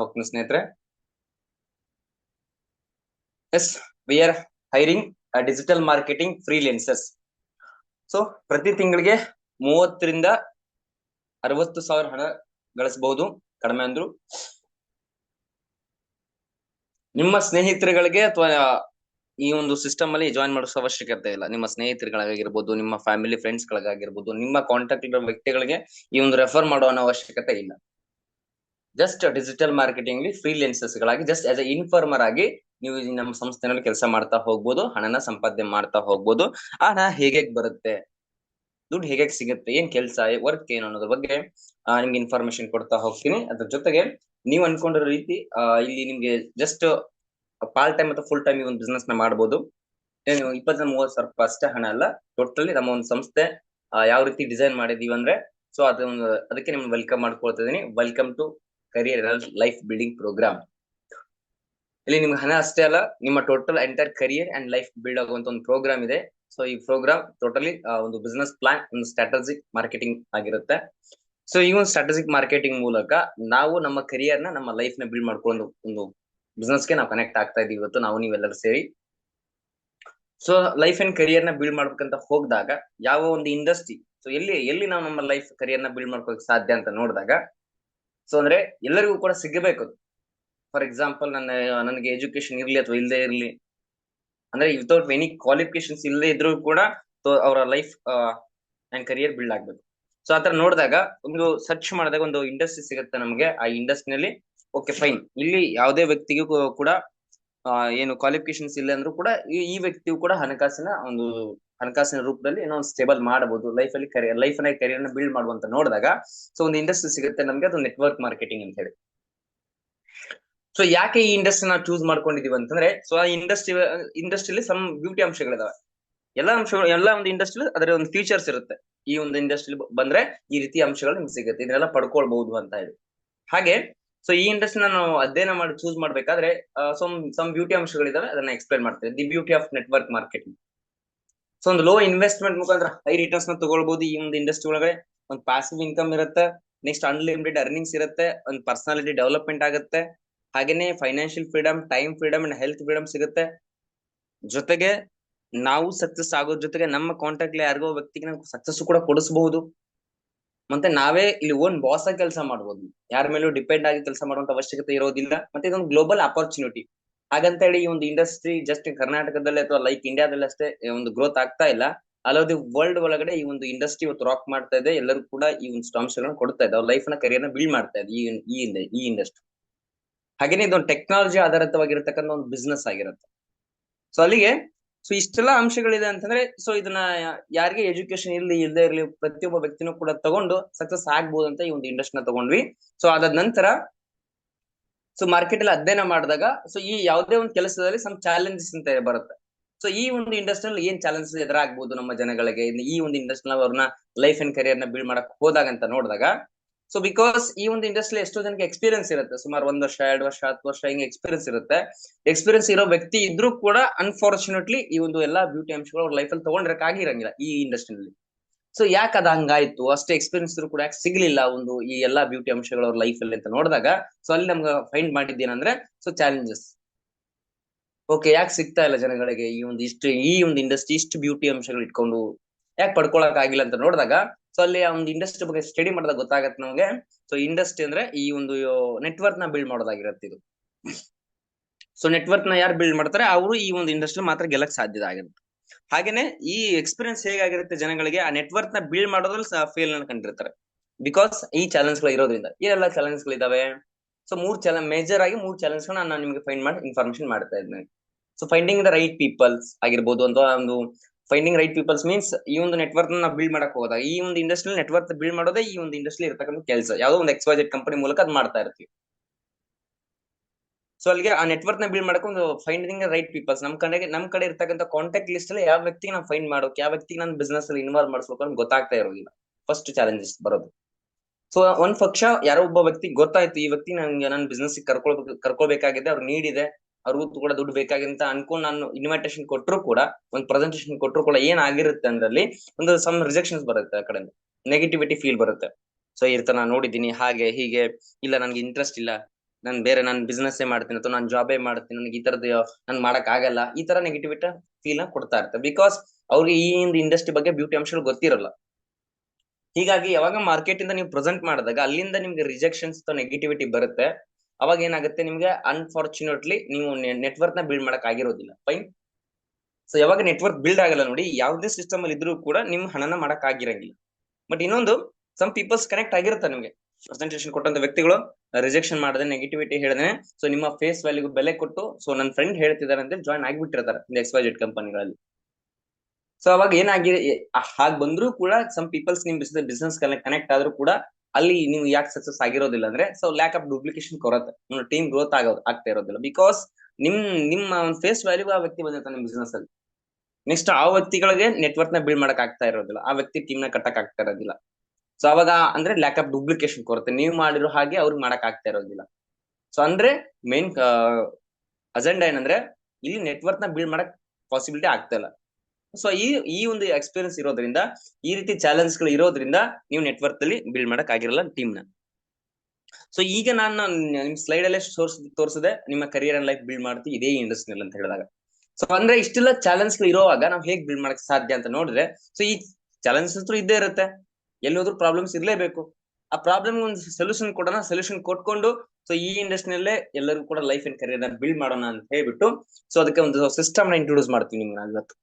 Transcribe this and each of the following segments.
ಹೋಗ್ತೀನಿ ಸ್ನೇಹಿತರೆ. S V R hiring digital marketing freelancers so ಪ್ರತಿ ತಿಂಗಳಿಗೆ ಮೂವತ್ತರಿಂದ ಅರವತ್ತು ಸಾವಿರ ಹಣ ಗಳಿಸಬಹುದು, ಕಡಿಮೆ ಅಂದ್ರು. ನಿಮ್ಮ ಸ್ನೇಹಿತರುಗಳಿಗೆ ಅಥವಾ ಈ ಒಂದು ಸಿಸ್ಟಮ್ ಅಲ್ಲಿ ಜಾಯಿನ್ ಮಾಡಿಸೋ ಅವಶ್ಯಕತೆ ಇಲ್ಲ. ನಿಮ್ಮ ಸ್ನೇಹಿತರುಗಳಾಗಿರ್ಬೋದು ನಿಮ್ಮ ಫ್ಯಾಮಿಲಿ ಫ್ರೆಂಡ್ಸ್ ಗಳಿಗಾಗಿರ್ಬೋದು, ನಿಮ್ಮ ಕಾಂಟ್ಯಾಕ್ಟ್ ಇರೋ ವ್ಯಕ್ತಿಗಳಿಗೆ ಈ ಒಂದು ರೆಫರ್ ಮಾಡೋ ಅವಶ್ಯಕತೆ ಇಲ್ಲ. ಜಸ್ಟ್ ಡಿಜಿಟಲ್ ಮಾರ್ಕೆಟಿಂಗ್ ಫ್ರೀಲೆನ್ಸಸ್ ಗಳಾಗಿ ಜಸ್ಟ್ ಆಸ್ ಅ ಇನ್ಫಾರ್ಮರ್ ಆಗಿ ನೀವು ನಮ್ಮ ಸಂಸ್ಥೆನಲ್ಲಿ ಕೆಲಸ ಮಾಡ್ತಾ ಹೋಗ್ಬೋದು, ಹಣನ ಸಂಪಾದನೆ ಮಾಡ್ತಾ ಹೋಗ್ಬೋದು. ಆ ಹಣ ಹೇಗೆ ಬರುತ್ತೆ? ದುಡ್ಡು ಹೇಗೆ ಸಿಗುತ್ತೆ? ಏನ್ ಕೆಲಸ? ವರ್ಕ್ ಏನು ಅನ್ನೋದ್ರ ಬಗ್ಗೆ ನಿಮ್ಗೆ ಇನ್ಫಾರ್ಮೇಶನ್ ಕೊಡ್ತಾ ಹೋಗ್ತೀನಿ. ಅದ್ರ ಜೊತೆಗೆ ನೀವು ಅನ್ಕೊಂಡಿರೋ ರೀತಿ ಇಲ್ಲಿ ನಿಮ್ಗೆ ಜಸ್ಟ್ ಪಾರ್ಟ್ ಟೈಮ್ ಅಥವಾ ಫುಲ್ ಟೈಮ್ ಒಂದು ಬಿಸ್ನೆಸ್ನ ಮಾಡ್ಬೋದು. ಏನು ಇಪ್ಪತ್ತ ಮೂವತ್ತು ಸಾವಿರ ಅಷ್ಟೇ ಹಣ ಅಲ್ಲ. ಟೋಟಲಿ ನಮ್ಮ ಒಂದು ಸಂಸ್ಥೆ ಯಾವ ರೀತಿ ಡಿಸೈನ್ ಮಾಡಿದೀವಿ ಅಂದ್ರೆ ಸೊ ಅದೊಂದು ಅದಕ್ಕೆ ನಿಮ್ಗೆ ವೆಲ್ಕಮ್ ಮಾಡ್ಕೊಳ್ತಾ ಇದೀನಿ welcome to career life building program ಇಲ್ಲಿ ನಿಮ್ಗೆ ಹಣ ಅಷ್ಟೇ ಅಲ್ಲ, ನಿಮ್ಮ total entire career and life build ಆಗುವಂತ ಒಂದು ಪ್ರೋಗ್ರಾಮ್ ಇದೆ. ಸೊ ಈ ಪ್ರೋಗ್ರಾಮ್ ಟೋಟಲಿ ಒಂದು ಬಿಸ್ನೆಸ್ ಪ್ಲಾನ್ ಒಂದು ಸ್ಟ್ರಾಟಜಿಕ್ ಮಾರ್ಕೆಟಿಂಗ್ ಆಗಿರುತ್ತೆ. ಸೊ ಈ ಒಂದು ಸ್ಟ್ರಾಟಜಿಕ್ ಮಾರ್ಕೆಟಿಂಗ್ ಮೂಲಕ ನಾವು ನಮ್ಮ ಕರಿಯರ್ನ ನಮ್ಮ ಲೈಫ್ನ ಬಿಲ್ಡ್ ಮಾಡ್ಕೊಂಡು ಒಂದು ಬಿಸ್ನೆಸ್ಗೆ ನಾವು ಕನೆಕ್ಟ್ ಆಗ್ತಾ ಇದೀವಿ ಇವತ್ತು, ನಾವು ನೀವೆಲ್ಲರೂ ಸೇರಿ. ಸೊ ಲೈಫ್ ಅಂಡ್ ಕರಿಯರ್ನ ಬಿಲ್ಡ್ ಮಾಡ್ಬೇಕಂತ ಹೋಗ್ದಾಗ, ಯಾವ ಒಂದು ಇಂಡಸ್ಟ್ರಿ ಸೊ ಎಲ್ಲಿ ಎಲ್ಲಿ ನಾವು ನಮ್ಮ ಲೈಫ್ ಕರಿಯರ್ನ ಬಿಲ್ಡ್ ಮಾಡ್ಕೋಕ್ ಸಾಧ್ಯ ಅಂತ ನೋಡಿದಾಗ ಸೊ ಅಂದ್ರೆ ಎಲ್ಲರಿಗೂ ಕೂಡ ಸಿಗಬೇಕು. ಫಾರ್ ಎಕ್ಸಾಂಪಲ್ ನನ್ನ, ನನಗೆ ಎಜುಕೇಶನ್ ಇರ್ಲಿ ಅಥವಾ ಇಲ್ಲದೆ ಇರ್ಲಿ. ಅಂದ್ರೆ ವಿತೌಟ್ ಎನಿ ಕ್ವಾಲಿಫಿಕೇಶನ್ಸ್ ಇಲ್ಲದೆ ಇದ್ರೂ ಕೂಡ ಅವರ ಲೈಫ್ ಅಂಡ್ ಕರಿಯರ್ ಬಿಲ್ಡ್ ಆಗ್ಬೇಕು. ಸೊ ಆತರ ನೋಡಿದಾಗ ಒಂದು ಸರ್ಚ್ ಮಾಡಿದಾಗ ಒಂದು ಇಂಡಸ್ಟ್ರಿ ಸಿಗುತ್ತೆ ನಮಗೆ. ಆ ಇಂಡಸ್ಟ್ರಿನಲ್ಲಿ ಓಕೆ ಫೈನ್ ಇಲ್ಲಿ ಯಾವುದೇ ವ್ಯಕ್ತಿಗೂ ಕೂಡ ಏನು ಕ್ವಾಲಿಫಿಕೇಶನ್ಸ್ ಇಲ್ಲ ಅಂದ್ರೂ ಕೂಡ ಈ ಈ ವ್ಯಕ್ತಿಯು ಕೂಡ ಹಣಕಾಸಿನ ಒಂದು ಹಣಕಾಸಿನ ರೂಪದಲ್ಲಿ ಏನೋ ಒಂದು ಸ್ಟೇಬಲ್ ಮಾಡಬಹುದು ಲೈಫ್ ಅಲ್ಲಿ ಕರಿಯರ್ ಲೈಫ್ನ ಕರಿಯರ್ನ ಬಿಲ್ಡ್ ಮಾಡುವಂತ ನೋಡಿದಾಗ ಸೊ ಒಂದು ಇಂಡಸ್ಟ್ರಿ ಸಿಗುತ್ತೆ ನಮ್ಗೆ, ಅದು ನೆಟ್ವರ್ಕ್ ಮಾರ್ಕೆಟಿಂಗ್ ಅಂತ ಹೇಳಿ. ಸೊ ಯಾಕೆ ಈ ಇಂಡಸ್ಟ್ರಿ ನಾವು ಚೂಸ್ ಮಾಡ್ಕೊಂಡಿದೀವಿ ಅಂತಂದ್ರೆ ಸೊ ಆ ಇಂಡಸ್ಟ್ರಿ ಇಂಡಸ್ಟ್ರಿಲಿ ಸಮ್ ಬ್ಯೂಟಿ ಅಂಶಗಳಿದಾವೆ. ಎಲ್ಲಾ ಅಂಶಗಳು, ಎಲ್ಲ ಒಂದು ಇಂಡಸ್ಟ್ರಿ ಅದರ ಒಂದು ಫ್ಯೂಚರ್ಸ್ ಇರುತ್ತೆ. ಈ ಒಂದು ಇಂಡಸ್ಟ್ರಿ ಬಂದ್ರೆ ಈ ರೀತಿ ಅಂಶಗಳು ನಿಮ್ಗೆ ಸಿಗುತ್ತೆ, ಇದನ್ನೆಲ್ಲ ಪಡ್ಕೊಳ್ಬಹುದು ಅಂತ ಹೇಳಿ. ಹಾಗೆ ಸೊ ಈ ಇಂಡಸ್ಟ್ರಿ ನಾವು ಅಧ್ಯಯನ ಮಾಡಿ ಚೂಸ್ ಮಾಡ್ಬೇಕಾದ್ರೆ ಸಮ್ ಸಮ್ ಬ್ಯೂಟಿ ಅಂಶಗಳಿದಾವೆ, ಅದನ್ನ ಎಕ್ಸ್ಪ್ಲೈನ್ ಮಾಡ್ತೇವೆ. The beauty of network marketing so ಒಂದು ಲೋ ಇನ್ವೆಸ್ಟ್ಮೆಂಟ್ ಮುಖಾಂತರ ಹೈ ರಿಟರ್ನ್ಸ್ನ ತಗೊಳ್ಬಹುದು ಈ ಒಂದು ಇಂಡಸ್ಟ್ರಿ ಒಳಗಡೆ ಒಂದು ಪಾಸಿವ್ ಇನ್ಕಮ್ ಇರುತ್ತೆ ನೆಕ್ಸ್ಟ್ ಅನ್ಲಿಮಿಟೆಡ್ ಅರ್ನಿಂಗ್ಸ್ ಇರುತ್ತೆ, ಒಂದು ಪರ್ಸನಾಲಿಟಿ ಡೆವಲಪ್ಮೆಂಟ್ ಆಗುತ್ತೆ. ಹಾಗೇನೆ financial freedom time freedom and health freedom ಸಿಗುತ್ತೆ. ಜೊತೆಗೆ ನಾವು ಸಕ್ಸಸ್ ಆಗೋದ್ರ ಜೊತೆಗೆ ನಮ್ಮ ಕಾಂಟ್ಯಾಕ್ಟ್ ಯಾರಿಗೋ ವ್ಯಕ್ತಿಗೆ ನಾವು ಸಕ್ಸಸ್ ಕೂಡ ಕೊಡಿಸಬಹುದು. ಮತ್ತೆ ನಾವೇ ಇಲ್ಲಿ ಓನ್ ಬಾಸ್ ಆಗಿ ಕೆಲಸ ಮಾಡಬಹುದು ಯಾರ ಮೇಲೂ ಡಿಪೆಂಡ್ ಆಗಿ ಕೆಲಸ ಮಾಡುವಂತ ಅವಶ್ಯಕತೆ ಇರೋದಿಲ್ಲ. ಮತ್ತೆ ಇದೊಂದು ಗ್ಲೋಬಲ್ ಅಪರ್ಚುನಿಟಿ ಹಾಗಂತ ಹೇಳಿ ಈ ಒಂದು ಇಂಡಸ್ಟ್ರಿ ಜಸ್ಟ್ ಕರ್ನಾಟಕದಲ್ಲಿ ಅಥವಾ ಲೈಕ್ ಇಂಡಿಯಾದಲ್ಲಿ ಅಷ್ಟೇ ಒಂದು ಗ್ರೋತ್ ಆಗ್ತಾ ಇಲ್ಲ. ಅಲ್ಲದೆ ವರ್ಲ್ಡ್ ಒಳಗಡೆ ಈ ಒಂದು ಇಂಡಸ್ಟ್ರಿ ಇವತ್ತು ರಾಕ್ ಮಾಡ್ತಾ ಇದೆ. ಎಲ್ಲರೂ ಕೂಡ ಈ ಒಂದು ಅಂಶಗಳನ್ನ ಕೊಡ್ತಾ ಇದೆ ಅವ್ರ ಲೈಫ್ನ ಕರಿಯರ್ನ ಬಿಲ್ಡ್ ಮಾಡ್ತಾ ಇದೆ ಈ ಈ ಇಂಡ- ಈ ಇಂಡಸ್ಟ್ರಿ ಹಾಗೇನೆ ಇದೊಂದು ಟೆಕ್ನಾಲಜಿ ಆಧಾರಿತವಾಗಿರ್ತಕ್ಕಂಥ ಒಂದು ಬಿಸ್ನೆಸ್ ಆಗಿರುತ್ತೆ. ಸೊ ಅಲ್ಲಿಗೆ ಸೊ ಇಷ್ಟೆಲ್ಲ ಅಂಶಗಳಿದೆ ಅಂತಂದ್ರೆ ಸೊ ಇದನ್ನ ಯಾರಿಗೆ ಎಜುಕೇಶನ್ ಇರ್ಲಿ ಇಲ್ಲದೆ ಇರ್ಲಿ ಪ್ರತಿಯೊಬ್ಬ ವ್ಯಕ್ತಿನೂ ಕೂಡ ತಗೊಂಡು ಸಕ್ಸಸ್ ಆಗ್ಬೋದು ಅಂತ ಈ ಒಂದು ಇಂಡಸ್ಟ್ರಿನ ತಗೊಂಡ್ವಿ. ಸೊ ಅದಾದ ನಂತರ ಸೊ ಮಾರ್ಕೆಟ್ ಅಲ್ಲಿ ಅಧ್ಯಯನ ಮಾಡಿದಾಗ ಸೊ ಈ ಯಾವುದೇ ಒಂದು ಕೆಲಸದಲ್ಲಿ ಸಮ್ ಚಾಲೆಂಜಸ್ ಅಂತ ಬರುತ್ತೆ. ಸೊ ಈ ಒಂದು ಇಂಡಸ್ಟ್ರಿಯಲ್ಲಿ ಏನ್ ಚಾಲೆಂಜಸ್ ಎದುರಾಗ್ಬೋದು ನಮ್ಮ ಜನಗಳಿಗೆ? ಈ ಒಂದು ಇಂಡಸ್ಟ್ರಿ ಅವ್ರನ್ನ ಲೈಫ್ ಅಂಡ್ ಕರಿಯರ್ನ ಬಿಲ್ಡ್ ಮಾಡಕ್ ಹೋದಾಗ ಅಂತ ನೋಡಿದಾಗ ಸೊ ಬಿಕಾಸ್ ಈ ಒಂದು ಇಂಡಸ್ಟ್ರಿ ಎಷ್ಟೋ ಜನಕ್ಕೆ ಎಕ್ಸ್ಪೀರಿಯನ್ಸ್ ಇರುತ್ತೆ. ಸುಮಾರು ಒಂದ್ ವರ್ಷ, ಎರಡು ವರ್ಷ, ಹತ್ತು ವರ್ಷ ಹಿಂಗೆ ಎಕ್ಸ್ಪೀರಿಯನ್ಸ್ ಇರುತ್ತೆ. ಎಕ್ಸ್ಪೀರಿಯನ್ಸ್ ಇರೋ ವ್ಯಕ್ತಿ ಇದ್ರೂ ಕೂಡ ಅನ್ಫಾರ್ಚುನೇಟ್ಲಿ ಈ ಒಂದು ಎಲ್ಲಾ ಬ್ಯೂಟಿ ಅಂಶಗಳು ಅವ್ರ ಲೈಫಲ್ಲಿ ತಗೊಂಡಿರಕ್ ಆಗಿರಂಗಿಲ್ಲ ಈ ಇಂಡಸ್ಟ್ರಿನಲ್ಲಿ ಸೊ ಯಾಕೆ ಅದ ಹಂಗಾಯ್ತು? ಅಷ್ಟೇ ಎಕ್ಸ್ಪೀರಿಯನ್ಸ್ ಕೂಡ ಯಾಕೆ ಸಿಗ್ಲಿಲ್ಲ ಒಂದು ಈ ಎಲ್ಲಾ ಬ್ಯೂಟಿ ಅಂಶಗಳು ಅವ್ರ ಲೈಫ್ ಅಲ್ಲಿ ಅಂತ ನೋಡಿದಾಗ? ಸೊ ಅಲ್ಲಿ ನಮ್ಗೆ ಫೈಂಡ್ ಮಾಡಿದ್ದೇನಂದ್ರೆ ಸೊ ಚಾಲೆಂಜಸ್ ಓಕೆ ಯಾಕೆ ಸಿಗ್ತಾ ಇಲ್ಲ ಜನಗಳಿಗೆ ಈ ಒಂದು ಇಷ್ಟು, ಈ ಒಂದು ಇಂಡಸ್ಟ್ರಿ ಇಷ್ಟು ಬ್ಯೂಟಿ ಅಂಶಗಳು ಇಟ್ಕೊಂಡು? ಯಾಕೆ ಪಡ್ಕೊಳಕ್ ಆಗಿಲ್ಲ ಅಂತ ನೋಡಿದಾಗ ಸೊ ಅಲ್ಲಿ ಆ ಒಂದು ಇಂಡಸ್ಟ್ರಿ ಬಗ್ಗೆ ಸ್ಟಡಿ ಮಾಡಿದಾಗ ಗೊತ್ತಾಗತ್ತೆ ನಮಗೆ. ಸೊ ಇಂಡಸ್ಟ್ರಿ ಅಂದ್ರೆ ಈ ಒಂದು ನೆಟ್ವರ್ಕ್ನ ಬಿಲ್ಡ್ ಮಾಡೋದಾಗಿರುತ್ತೆ ಇದು. ಸೊ ನೆಟ್ವರ್ಕ್ನ ಯಾರು ಬಿಲ್ಡ್ ಮಾಡ್ತಾರೆ? ಅವರು ಈ ಒಂದು ಇಂಡಸ್ಟ್ರಿ ಮಾತ್ರ ಗೆಲ್ಲಕ್ ಸಾಧ್ಯ ಆಗಿರುತ್ತೆ. ಹಾಗೇನೆ ಈ ಎಕ್ಸ್ಪೀರಿಯನ್ಸ್ ಹೇಗಾಗಿರುತ್ತೆ ಜನಗಳಿಗೆ, ಆ ನೆಟ್ವರ್ಕ್ನ ಬಿಲ್ಡ್ ಮಾಡೋದ್ರಲ್ಲಿ ಫೇಲ್ ಕಂಡಿರ್ತಾರೆ. ಬಿಕಾಸ್ ಈ ಚಾಲೆಂಜ್ಗಳು ಇರೋದ್ರಿಂದ. ಏನೆಲ್ಲ ಚಾಲೆಂಜ್ಗಳು ಇದಾವೆ? ಸೊ ಮೂರ್ ಚಾಲೆಂಜ್ ಮೇಜರ್ ಆಗಿ ಮೂರ್ ಚಾಲೆಂಜ್ ನಾನು ನಿಮಗೆ ಫೈಂಡ್ ಮಾಡಿ ಇನ್ಫಾರ್ಮೇಶನ್ ಮಾಡ್ತಾ ಇದ್ದೇನೆ so finding the right peoples ಆಗಿರ್ಬೋದು, ಅಥವಾ ಒಂದು ಫೈಂಡಿಂಗ್ ರೈಟ್ ಪೀಪಲ್ಸ್ ಮೀನ್ಸ್ ಈ ಒಂದು ನೆಟ್ವರ್ಕ್ನ ಬಿಲ್ಡ್ ಮಾಡಕ್ ಹೋದಾಗ ಈ ಒಂದು ಇಂಡಸ್ಟ್ರಿಯಲ್ ನೆಟ್ವರ್ಕ್ ಬಿಲ್ಡ್ ಮಾಡೋದೇ ಈ ಒಂದು ಇಂಡಸ್ಟ್ರಿ ಇರತಕ್ಕಂಥ ಕೆಲಸ. ಯಾವುದೋ ಒಂದು ಎಕ್ಸ್ವೈಜೆಡ್ ಕಂಪನಿ ಮೂಲಕ ಅದ್ ಮಾಡ್ತಾ ಇರ್ತೀವಿ. ಸೊ ಅಲ್ಲಿಗೆ ಆ ನೆಟ್ವರ್ಕ್ನ ಬಿಲ್ಡ್ ಮಾಡಕ್ಕೆ ಒಂದು ಫೈಂಡಿಂಗ್ ರೈಟ್ ಪೀಪಲ್ಸ್ ನಮ್ ಕಡೆಗೆ ನಮ್ ಕಡೆ ಇರ್ತಕ್ಕಂಥ ಕಾಂಟ್ಯಾಕ್ಟ್ ಲಿಸ್ಟ್ ಅಲ್ಲಿ ಯಾವ ವ್ಯಕ್ತಿಗೆ ನಾವು ಫೈಂಡ್ ಮಾಡೋಕೆ, ಯಾವ ವ್ಯಕ್ತಿಗೆ ನಾನು ಬಿಸ್ನೆಸ್ ಅಲ್ಲಿ ಇನ್ವಾಲ್ವ್ ಮಾಡಿಸ್ಬೇಕು ಅಂತ ಗೊತ್ತಾಗ್ತಾ ಇರೋದಿಲ್ಲ. ಫಸ್ಟ್ ಚಾಲೆಂಜಸ್ ಬರೋದು. ಸೊ ಒಂದ್ ಪಕ್ಷ ಯಾರೋ ಒಬ್ಬ ವ್ಯಕ್ತಿ ಗೊತ್ತಾಯ್ತು, ಈ ವ್ಯಕ್ತಿ ನಂಗೆ ನನ್ನ ಬಿಸ್ನೆಸ್ ಕರ್ಕೊಳ್ಬೇಕು ಕರ್ಕೊಳ್ಬೇಕಾಗಿದೆ, ಅವ್ರು ನೀಡಿದೆ, ಅವ್ರಿಗೂ ಕೂಡ ದುಡ್ಡು ಬೇಕಾಗಿಂತ ಅನ್ಕೊಂಡು ನಾನು ಇನ್ವಿಟೇಷನ್ ಕೊಟ್ಟರು ಕೂಡ, ಒಂದು ಪ್ರೆಸೆಂಟೇಷನ್ ಕೊಟ್ಟರು ಕೂಡ ಏನ್ ಆಗಿರುತ್ತೆ ಅಂದ್ರಲ್ಲಿ ಒಂದು ಸಮ್ ರಿಜೆಕ್ಷನ್ಸ್ ಬರುತ್ತೆ ಆ ಕಡೆ ನೆಗೆಟಿವಿಟಿ ಫೀಲ್ ಬರುತ್ತೆ. ಸೊ ಇರ್ತ ನಾನು ನೋಡಿದ್ದೀನಿ, ಹಾಗೆ ಹೀಗೆ, ಇಲ್ಲ, ನನ್ಗೆ ಇಂಟ್ರೆಸ್ಟ್ ಇಲ್ಲ ನಾನು ಬೇರೆ, ನಾನು ಬಿಸ್ನೆಸ್ ಮಾಡ್ತೀನಿ ಅಥವಾ ನಾನು ಜಾಬೇ ಮಾಡ್ತೀನಿ, ನನಗೆ ಈ ತರದ್ದು ನಾನು ಮಾಡಕ್ ಆಗಲ್ಲ, ಈ ತರ ನೆಗೆಟಿವಿಟಿ ಫೀಲ್ನ ಕೊಡ್ತಾ ಇರ್ತಾರೆ ಬಿಕಾಸ್ ಅವ್ರಿಗೆ ಈ ಇಂಡಸ್ಟ್ರಿ ಬಗ್ಗೆ ಬ್ಯೂಟಿ ಅಂಶಗಳು ಗೊತ್ತಿರಲ್ಲ. ಹೀಗಾಗಿ ಯಾವಾಗ ಮಾರ್ಕೆಟ್ ಇಂದ ನೀವು ಪ್ರೆಸೆಂಟ್ ಮಾಡಿದಾಗ ಅಲ್ಲಿಂದ ನಿಮ್ಗೆ ರಿಜೆಕ್ಷನ್ಸ್ ಅಥವಾ ನೆಗೆಟಿವಿಟಿ ಬರುತ್ತೆ. ಅವಾಗ ಏನಾಗುತ್ತೆ? ನಿಮ್ಗೆ ಅನ್ಫಾರ್ಚುನೇಟ್ಲಿ ನೀವು ನೆಟ್ವರ್ಕ್ನ ಬಿಲ್ಡ್ ಮಾಡಕ್ ಆಗಿರೋದಿಲ್ಲ. ಫೈನ್ ಸೊ ಯಾವಾಗ ನೆಟ್ವರ್ಕ್ ಬಿಲ್ಡ್ ಆಗಲ್ಲ ನೋಡಿ, ಯಾವುದೇ ಸಿಸ್ಟಮ್ ಅಲ್ಲಿ ಇದ್ರೂ ಕೂಡ ನಿಮ್ ಹಣನ ಮಾಡಕ್ ಆಗಿರಂಗಿಲ್ಲ. ಬಟ್ ಇನ್ನೊಂದು ಸಮ್ ಪೀಪಲ್ಸ್ ಕನೆಕ್ಟ್ ಆಗಿರುತ್ತೆ ನಿಮ್ಗೆ? ಪ್ರೆಸೆಂಟೇಷನ್ ಕೊಟ್ಟಂತ ವ್ಯಕ್ತಿಗಳು ರಿಜೆಕ್ಷನ್ ಮಾಡದೆ ನೆಗೆಟಿವಿಟಿ ಹೇಳಿದ್ರೆ ಸೊ ನಿಮ್ಮ ಫೇಸ್ ವ್ಯಾಲ್ಯೂಗೆ ಬೆಲೆ ಕೊಟ್ಟು ಸೊ ನನ್ನ ಫ್ರೆಂಡ್ ಹೇಳ್ತಿದ್ದಾರೆ ಅಂತ ಜಾಯ್ನ್ ಆಗಿಬಿಟ್ಟಿರ್ತಾರೆ ಎಕ್ಸ್ ವೈ ಜೆಡ್ ಕಂಪನಿಗಳಲ್ಲಿ ಸೊ ಅವಾಗ ಏನಾಗಿದೆ ಹಾಗೆ ಬಂದ್ರು ಕೂಡ ಸಮ್ ಪೀಪಲ್ಸ್ ನಿಮ್ ಬಿಸ್ನೆಸ್ ಬಿಸ್ನೆಸ್ ಕನೆಕ್ಟ್ ಆದ್ರೂ ಕೂಡ ಅಲ್ಲಿ ನೀವು ಯಾಕೆ ಸಕ್ಸಸ್ ಆಗಿರೋದಿಲ್ಲ ಅಂದ್ರೆ ಸೊ ಲ್ಯಾಕ್ ಆಫ್ ಡೂಪ್ಲಿಕೇಶನ್ ಕೊರತೆ. ನಿಮ್ಮ ಟೀಮ್ ಗ್ರೋತ್ ಆಗೋದು, ಆಗ್ತಾ ಇರೋದಿಲ್ಲ. ಬಿಕಾಸ್ ನಿಮ್, ನಿಮ್ಮ ಫೇಸ್ ವ್ಯಾಲ್ಯೂ ಆ ವ್ಯಕ್ತಿ ಬಂದಿರ್ತಾನೆ ನಿಮ್ ಬಿಸ್ನೆಸ್ ಅಲ್ಲಿ. ನೆಕ್ಸ್ಟ್ ಆ ವ್ಯಕ್ತಿಗಳಿಗೆ ನೆಟ್ವರ್ಕ್ನ ಬಿಲ್ಡ್ ಮಾಡಕ್ ಆಗ್ತಾ ಇರೋದಿಲ್ಲ. ಆ ವ್ಯಕ್ತಿ ಟೀಮ್ನ ಕಟ್ಟಕ್ ಆಗ್ತಾ ಇರೋದಿಲ್ಲ. ಸೊ ಅವಾಗ ಅಂದ್ರೆ ಲ್ಯಾಕ್ ಆಫ್ ಡೂಪ್ಲಿಕೇಶನ್ ಕೊರತೆ. ನೀವು ಮಾಡಿರೋ ಹಾಗೆ ಅವ್ರಿಗೆ ಮಾಡಕ್ ಆಗ್ತಾ ಇರೋದಿಲ್ಲ. ಸೊ ಅಂದ್ರೆ ಮೇನ್ ಅಜೆಂಡಾ ಏನಂದ್ರೆ ಇಲ್ಲಿ ನೆಟ್ವರ್ಕ್ನ ಬಿಲ್ಡ್ ಮಾಡಕ್ ಪಾಸಿಬಿಲಿಟಿ ಆಗ್ತಾ ಇಲ್ಲ. ಸೊ ಈ ಈ ಒಂದು ಎಕ್ಸ್ಪೀರಿಯನ್ಸ್ ಇರೋದ್ರಿಂದ, ಈ ರೀತಿ ಚಾಲೆಂಜ್ಗಳು ಇರೋದ್ರಿಂದ ನೀವು ನೆಟ್ವರ್ಕ್ ಅಲ್ಲಿ ಬಿಲ್ಡ್ ಮಾಡಕ್ ಆಗಿರಲ್ಲ ಟೀಮ್ನ. ಸೊ ಈಗ ನಾನು ನಿಮ್ ಸ್ಲೈಡ್ ಅಲ್ಲೇ ತೋರ್ಸ್, ತೋರಿಸಿದೆ. ನಿಮ್ಮ ಕರಿಯರ್ ಅಂಡ್ ಲೈಫ್ ಬಿಲ್ಡ್ ಮಾಡ್ತೀವಿ ಇದೇ ಇಂಡಸ್ಟ್ರಿಯಲ್ಲಿ ಅಂತ ಹೇಳಿದಾಗ. ಸೊ ಅಂದ್ರೆ ಇಷ್ಟೆಲ್ಲ ಚಾಲೆಂಜ್ಗಳು ಇರುವಾಗ ನಾವು ಹೇಗ್ ಬಿಲ್ಡ್ ಮಾಡಕ್ ಸಾಧ್ಯ ಅಂತ ನೋಡಿದ್ರೆ ಸೊ ಈ ಚಾಲೆಂಜಸ್ ಇದ್ದೇ ಇರುತ್ತೆ. ಎಲ್ಲಿ ಹೋದ್ರೂ ಪ್ರಾಬ್ಲಮ್ಸ್ ಇರಲೇಬೇಕು. ಆ ಪ್ರಾಬ್ಲಮ್ ಒಂದು ಸೊಲ್ಯೂಷನ್ ಕೊಡೋಣ ಸೊಲ್ಯೂಷನ್ ಕೊಟ್ಕೊಂಡು ಸೊ ಈ ಇಂಡಸ್ಟ್ರಿಯಲ್ಲೇ ಎಲ್ಲರಿಗೂ ಕೂಡ ಲೈಫ್ ಅಂಡ್ ಕರಿಯರ್ ಬಿಲ್ಡ್ ಮಾಡೋಣ ಅಂತ ಹೇಳ್ಬಿಟ್ಟು ಸೊ ಅದಕ್ಕೆ ಒಂದು ಸಿಸ್ಟಮ್ನ ಇಂಟ್ರೊಡ್ಯೂಸ್ ಮಾಡ್ತೀನಿ ನಿಮ್ಗೆ ನಾನು ಇವತ್ತು.